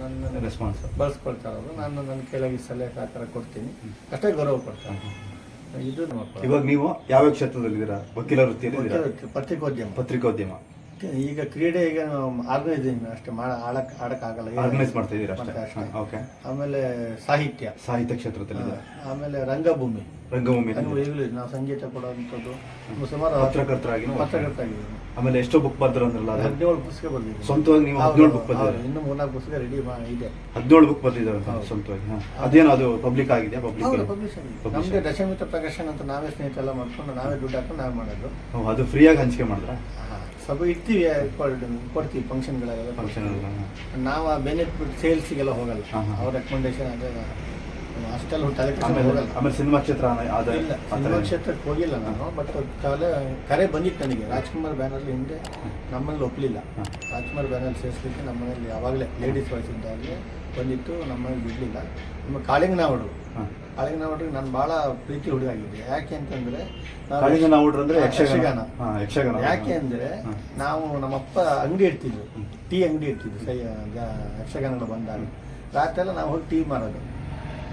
Speaker 1: ನನ್ನ
Speaker 2: ರೆಸ್ಪಾನ್ಸ್
Speaker 1: ಬಳಸ್ಕೊಳ್ತಾರೆ ಅವರು. ನಾನು ನನ್ನ ಕೆಳಗೆ ಸಲಹೆ ಸಹಕಾರ ಕೊಡ್ತೀನಿ. ಅಷ್ಟೇ ಗೌರವ ಕೊಡ್ತಾರೆ. ಇದು
Speaker 2: ಇವಾಗ ನೀವು ಯಾವ ಕ್ಷೇತ್ರದಲ್ಲಿದ್ದೀರಾ? ವಕೀಲ ವೃತ್ತಿಯಲ್ಲಿ
Speaker 1: ಪತ್ರಿಕೋದ್ಯಮ.
Speaker 2: ಪತ್ರಿಕೋದ್ಯಮ.
Speaker 1: ಈಗ ಕ್ರೀಡೆ ಈಗ ಆರ್ಗನೈಸ್ ಅಷ್ಟೇ ಮಾಡ ಆಡಕ್ ಆಗಲ್ಲ.
Speaker 2: ಆರ್ಗನೈಸ್ ಮಾಡ್ತಾ ಇದ್ದೀರಾ ಅಷ್ಟೇ? ಓಕೆ
Speaker 1: ಆಮೇಲೆ ಸಾಹಿತ್ಯ.
Speaker 2: ಸಾಹಿತ್ಯ ಕ್ಷೇತ್ರದಲ್ಲಿ
Speaker 1: ಆಮೇಲೆ ರಂಗಭೂಮಿ.
Speaker 2: ರಂಗಭೂಮಿ
Speaker 1: ಈಗಲೂ. ನಾವು ಸಂಗೀತ ಕೊಡುವಂಥದ್ದು ಸುಮಾರು
Speaker 2: ಪತ್ರಕರ್ತರಾಗಿ
Speaker 1: ಆಗಿದ್ದೀನಿ
Speaker 2: ಆಮೇಲೆ ಎಷ್ಟೋ ಬುಕ್ ಬರ್ತಾರೆ ಅಂದ್ರಲ್ಲ ಅದು?
Speaker 1: ಹದಿನೇಳು ಪುಸ್ತಕ ಬಂದಿದೆ
Speaker 2: ಸ್ವಂತವಾಗಿ ನೀವು
Speaker 1: ಹೌದು,
Speaker 2: ಹದಿನೇಳು ಬುಕ್
Speaker 1: ಬಂದಿದೆ
Speaker 2: ಬರ್ದಿದ್ದೀರಾ
Speaker 1: ಇನ್ನು ಮೂರ್ನಾಲ್ಕು ಪುಸ್ತಕ ರೆಡಿ ಇದೆ.
Speaker 2: ಹದಿನೇಳು ಬುಕ್
Speaker 1: ಹೌದು.
Speaker 2: ಸ್ವಂತವಾಗಿ ಅದೇನು ಅದು ಪಬ್ಲಿಕ್
Speaker 1: ಆಗಿದೆ.
Speaker 2: ಪಬ್ಲಿಕ್
Speaker 1: ನಮಗೆ ದಶಮಿತ ಪ್ರಕಾಶನ್ ಅಂತ ನಾವೇ ಸ್ನೇಹಿತ ಎಲ್ಲ ಮಾಡ್ಕೊಂಡು ನಾವೇ ದುಡ್ಡು ಹಾಕೊಂಡು ನಾವೇ ಮಾಡೋದು.
Speaker 2: ಅದು ಫ್ರೀಯಾಗಿ ಹಂಚಿಕೆ ಮಾಡಿದ್ರ?
Speaker 1: ಸ್ವಲ್ಪ ಇರ್ತೀವಿ ಕೊಡ್- ಕೊಡ್ತೀವಿ ಫಂಕ್ಷನ್ಗಳೆಲ್ಲ
Speaker 2: ಫಂಕ್ಷನ್
Speaker 1: ನಾವು ಆ ಬೆನಿಫಿಟ್ ಸೇಲ್ಸಿಗೆಲ್ಲ ಹೋಗಲ್ಲ. ಅವ್ರ ರೆಕಮೆಂಡೇಶನ್ ಅದೇ ಅಷ್ಟೆಲ್ಲ ಹೋಗಲ್ಲ.
Speaker 2: ಆಮೇಲೆ ಸಿನಿಮಾ ಕ್ಷೇತ್ರ
Speaker 1: ಇಲ್ಲ ಸಿನಿಮಾ ಕ್ಷೇತ್ರಕ್ಕೆ ಹೋಗಿಲ್ಲ ನಾನು ಬಟ್ ಕಲೆ ಕರೆ ಬಂದಿತ್ತು ನನಗೆ. ರಾಜ್ಕುಮಾರ್ ಬ್ಯಾನರ್ ಹಿಂದೆ ನಮ್ಮಲ್ಲಿ ಒಪ್ಪಲಿಲ್ಲ. ರಾಜ್ಕುಮಾರ್ ಬ್ಯಾನರ್ ಸೇರಿಸ್ಲಿಕ್ಕೆ ನಮ್ಮನೇಲಿ ಯಾವಾಗಲೇ ಲೇಡೀಸ್ ವಾಯ್ಸ್ ಇದ್ದಾಗಲೇ ಬಂದಿತ್ತು ನಮ್ಮಲ್ಲಿ ಬಿಡಲಿಲ್ಲ. ನಮ್ಮ ಕಾಳಿಂಗನಾವಡು
Speaker 2: ಹಾ.
Speaker 1: ಹುಡುಗ ನಾನು ಭಾಳ ಪ್ರೀತಿ ಹುಡುಗಾಗಿದ್ದೆ. ಯಾಕೆ ಅಂತಂದ್ರೆ
Speaker 2: ಕಾಳಿಂಗ ಅಂದ್ರೆ ಯಕ್ಷಗಾನ. ಯಕ್ಷಗಾನ.
Speaker 1: ಯಾಕೆ ಅಂದ್ರೆ. ನಾವು ನಮ್ಮಪ್ಪ ಅಂಗಡಿ ಇಡ್ತಿದ್ವಿ ಟೀ ಅಂಗಡಿ ಇಡ್ತಿದ್ವಿ ಸೈ ಯಕ್ಷಗಾನ ಬಂದಾಗ. ರಾತ್ರಿ ಎಲ್ಲ ನಾವು ಹೋಗಿ ಟೀ ಮಾರೋದು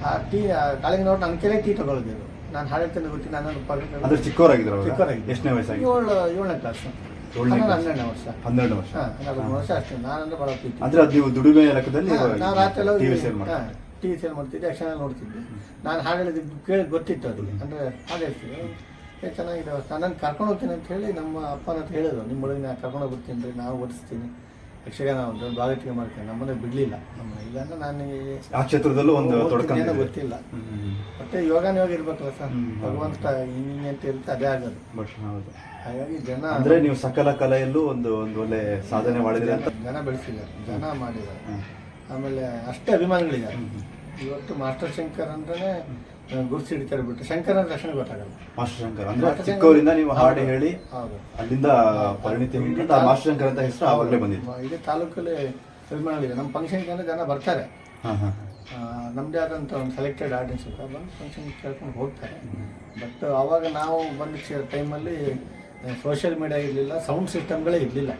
Speaker 1: ಆ ಟೀ ಕಾಳಿಂಗನವ್ರು ನನ್ನ ಕೆರೆ ಟೀ ತಗೊಳ್ತಿದ್ರು ನಾನು ಹಾಡಿರ್ತೇನೆ ಗೊತ್ತಿ ನಾನು
Speaker 2: ಅಂದ್ರೆ ಚಿಕ್ಕವರಾಗಿದ್ರು?
Speaker 1: ಚಿಕ್ಕವರಾಗಿದ್ದೆ.
Speaker 2: ಎಷ್ಟನೇ ವಯಸ್ಸಾಗಿ
Speaker 1: ಏಳು ಏಳನೇ ಕ್ಲಾಸ್ ಹನ್ನೆರಡನೇ ವರ್ಷ.
Speaker 2: ಹನ್ನೆರಡು ವರ್ಷ.
Speaker 1: ಹನ್ನೆರಡು ವರ್ಷ ಅಷ್ಟೇ. ನಾನಂದ್ರೆ ಭಾಳ ಪ್ರೀತಿ.
Speaker 2: ಅಂದ್ರೆ ಅದು ನೀವು ದುಡಿಮೆ ಲೆಕ್ಕದಲ್ಲಿ
Speaker 1: ನಾನು ನಾವು ರಾತ್ರಿ ಎಲ್ಲ ಟಿ ವಿ ಸೇಲ್ ಮಾಡ್ತಿದ್ದೆ ಯಕ್ಷಗಾನ ನೋಡ್ತಿದ್ದೆ. ನಾನು ಹಾಡು ಹೇಳಿದ್ದು ಕೇಳಿ ಗೊತ್ತಿತ್ತು ಅದಕ್ಕೆ ಅಂದರೆ ಹಾಡು ಹೇಳ್ತಿದ್ದೆ ಏ ಚೆನ್ನಾಗಿದೆ ನನ್ನನ್ನು ಕರ್ಕೊಂಡು ಹೋಗ್ತೀನಿ ಅಂತ ಹೇಳಿ ನಮ್ಮ ಅಪ್ಪನ ಹತ್ರ ಹೇಳಿದ್ರು ನಿಮ್ಮ ನಾನು ಕರ್ಕೊಂಡು ಹೋಗ್ತೀನಿ ರೀ ನಾವು ಓದಿಸ್ತೀನಿ ಯಕ್ಷಗಾನ ಒಂದು ಭಾಗಟಿಕೆ ಮಾಡ್ತೀನಿ. ನಮ್ಮನೆ ಬಿಡಲಿಲ್ಲ. ನಮ್ಮನೆ ಇಲ್ಲಾಂದ್ರೆ ನಾನು ಈ-
Speaker 2: ಆ ಕ್ಷೇತ್ರದಲ್ಲೂ ಒಂದು
Speaker 1: ಏನೋ ಗೊತ್ತಿಲ್ಲ. ಮತ್ತೆ ಯೋಗಾನ ಯೋಗ ಇರ್ಬೇಕಲ್ಲ ಸರ್. ಭಗವಂತ ಹಿಂಗೆ ಅಂತ ಇರುತ್ತೆ ಅದೇ ಆಗೋದು.
Speaker 2: ಹೌದು.
Speaker 1: ಹಾಗಾಗಿ ಜನ
Speaker 2: ಅಂದ್ರೆ ನೀವು ಸಕಲ ಕಲೆಯಲ್ಲೂ ಒಂದು ಒಂದು ಒಳ್ಳೆ ಸಾಧನೆ ಮಾಡಿದ್ರೆ ಅಂತ?
Speaker 1: ಜನ ಬೆಳೆಸಿದ್ದಾರೆ. ಜನ ಮಾಡಿದ್ದಾರೆ. ಆಮೇಲೆ ಅಷ್ಟೇ ಅಭಿಮಾನಿಗಳಿದ್ದಾರೆ. ಇವತ್ತು ಮಾಸ್ಟರ್ ಶಂಕರ್ ಅಂದ್ರೆ ಗುರುಸಿ ಹಿಡಿತಾರೆ ಬಿಟ್ಟು. ಶಂಕರ್ ಅಂದ್ರೆ ತಕ್ಷಣ ಗೊತ್ತಾಗಲ್ಲ.
Speaker 2: ಮಾಸ್ಟರ್ ಶಂಕರ್ ಅಂದ್ರೆ ಚಿಕ್ಕವರಿಂದ ನೀವು ಹಾಡು ಹೇಳಿ
Speaker 1: ಹೌದು.
Speaker 2: ಅಲ್ಲಿಂದ ಪರಿಣಿತಿ ಹೊಂದ್ಕೊಂಡು ಆ ಮಾಸ್ಟರ್ ಶಂಕರ್ ಅಂತ ಹೆಸರು ಆವಾಗಲೇ ಬಂದಿತ್ತು
Speaker 1: ಇದೇ ತಾಲೂಕಲ್ಲಿ ಅಭಿಮಾನಿಗಳಿದೆ ನಮ್ಮ ಫಂಕ್ಷನ್ಗೆ ಅಂದ್ರೆ ಜನ ಬರ್ತಾರೆ.
Speaker 2: ಹಾಂ ಹಾಂ.
Speaker 1: ನಮ್ಮದೇ ಆದಂಥ ಒಂದು ಸೆಲೆಕ್ಟೆಡ್ ಆಡಿಯನ್ಸ್ ಅಂತ ಬಂದು ಫಂಕ್ಷನ್ ಕೇಳ್ಕೊಂಡು ಹೋಗ್ತಾರೆ. ಬಟ್ ಅವಾಗ ನಾವು ಬಂದ ಟೈಮಲ್ಲಿ ಸೋಷಿಯಲ್ ಮೀಡಿಯಾ ಇರಲಿಲ್ಲ ಸೌಂಡ್ ಸಿಸ್ಟಮ್ಗಳೇ ಇರಲಿಲ್ಲ.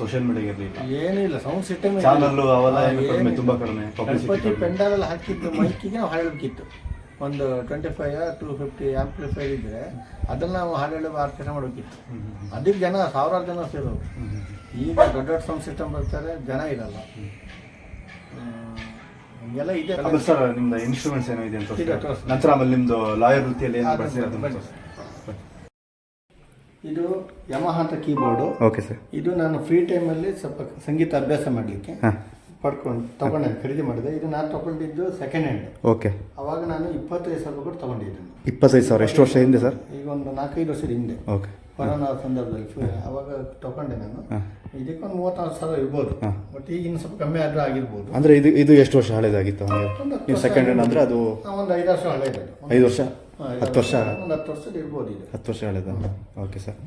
Speaker 2: ಸೋಷಿಯಲ್ ಮೀಡಿಯಾ ಇರಲಿಲ್ಲ.
Speaker 1: ಏನೂ ಇಲ್ಲ ಸೌಂಡ್ ಸಿಸ್ಟಮ್
Speaker 2: ಚಾನಲ್ ಅವೆಲ್ಲ ತುಂಬಾ ಕಡಿಮೆ.
Speaker 1: ಗಣಪತಿ ಪೆಂಡಾಲಲ್ಲಿ ಹಾಕಿದ್ದು ಮೈಕಿಗೆ ನಾವು ಹಾಡಬೇಕಿತ್ತು. ಒಂದು twenty five two fifty amplifier ಇದ್ದರೆ ಅದನ್ನು ನಾವು ಹಾಡು ಹೇಳುವ ಆರ್ಕೆಸ್ಟ್ರಾ ಮಾಡಬೇಕಿತ್ತು ಅದಕ್ಕೆ ಜನ ಸಾವಿರಾರು ಜನ ಸೇರೋರು. ಈಗ ದೊಡ್ಡ ದೊಡ್ಡ ಸೌಂಡ್ ಸಿಸ್ಟಮ್ ಬರ್ತಾರೆ ಜನ ಇರಲ್ಲ. ಇದೆ.
Speaker 2: ಸರ್ ನಿಮ್ದು ಇನ್ಸ್ಟ್ರೂಮೆಂಟ್ಸ್ ಏನೋ ಇದೆ ಅಂತ. ನಂತರ ಆಮೇಲೆ ನಿಮ್ದು ಲಾಯರ್ ವೃತ್ತಿಯಲ್ಲಿ ಏನು
Speaker 1: ಅದು
Speaker 2: ಬಳಸಿದ್ರೆ ಅದನ್ನ
Speaker 1: ಬನ್ನಿ.
Speaker 2: ತೋರಿಸಿ.
Speaker 1: ಇದು ಯಮಹ ಅಂತ ಕೀಬೋರ್ಡು.
Speaker 2: ಓಕೆ ಸರ್
Speaker 1: ಇದು ನಾನು ಫ್ರೀ ಟೈಮಲ್ಲಿ ಸ್ವಲ್ಪ ಸಂಗೀತ ಅಭ್ಯಾಸ ಮಾಡಲಿಕ್ಕೆ ಪಡ್ಕೊಂಡು ತಗೊಂಡೆ ಖರೀದಿ ಮಾಡಿದೆ. ಇದು ನಾನು ತಗೊಂಡಿದ್ದು ಸೆಕೆಂಡ್ ಹ್ಯಾಂಡ್
Speaker 2: ಓಕೆ
Speaker 1: ಅವಾಗ ನಾನು ಇಪ್ಪತ್ತೈದು ಸಾವಿರ ರೂಪಾಯಿ ತಗೊಂಡಿದ್ದೆ.
Speaker 2: ಇಪ್ಪತ್ತೈದು ಸಾವಿರ. ಎಷ್ಟು ವರ್ಷ ಹಿಂದೆ ಸರ್
Speaker 1: ಈಗ ಒಂದು ನಾಲ್ಕೈದು ವರ್ಷದ ಹಿಂದೆ.
Speaker 2: ಓಕೆ
Speaker 1: ಕೊರೋನಾ ಸಂದರ್ಭದಲ್ಲಿ ಅವಾಗ ತಗೊಂಡೆ ನಾನು. ಇದಕ್ಕೊಂದು ಮೂವತ್ತಾರು ಸಾವಿರ ಇರ್ಬೋದು. ಬಟ್ ಈಗ ಇನ್ನು ಸ್ವಲ್ಪ ಕಮ್ಮಿ ಆದರೂ ಆಗಿರ್ಬೋದು.
Speaker 2: ಅಂದ್ರೆ ಇದು ಇದು ಎಷ್ಟು ವರ್ಷ ಹಳೇದಾಗಿತ್ತು? ನೀವು ಸೆಕೆಂಡ್ ಹ್ಯಾಂಡ್ ಅಂದ್ರೆ ಅದು
Speaker 1: ಒಂದು ಐದು ವರ್ಷ ಹಳೆ ಇದೆ
Speaker 2: ಐದು ವರ್ಷ? ಹತ್ತು ವರ್ಷ
Speaker 1: ಒಂದು ಹತ್ತು ವರ್ಷ ಇರ್ಬೋದು
Speaker 2: ಹತ್ತು ವರ್ಷ ಹಳೇದ ಓಕೆ ಸರ್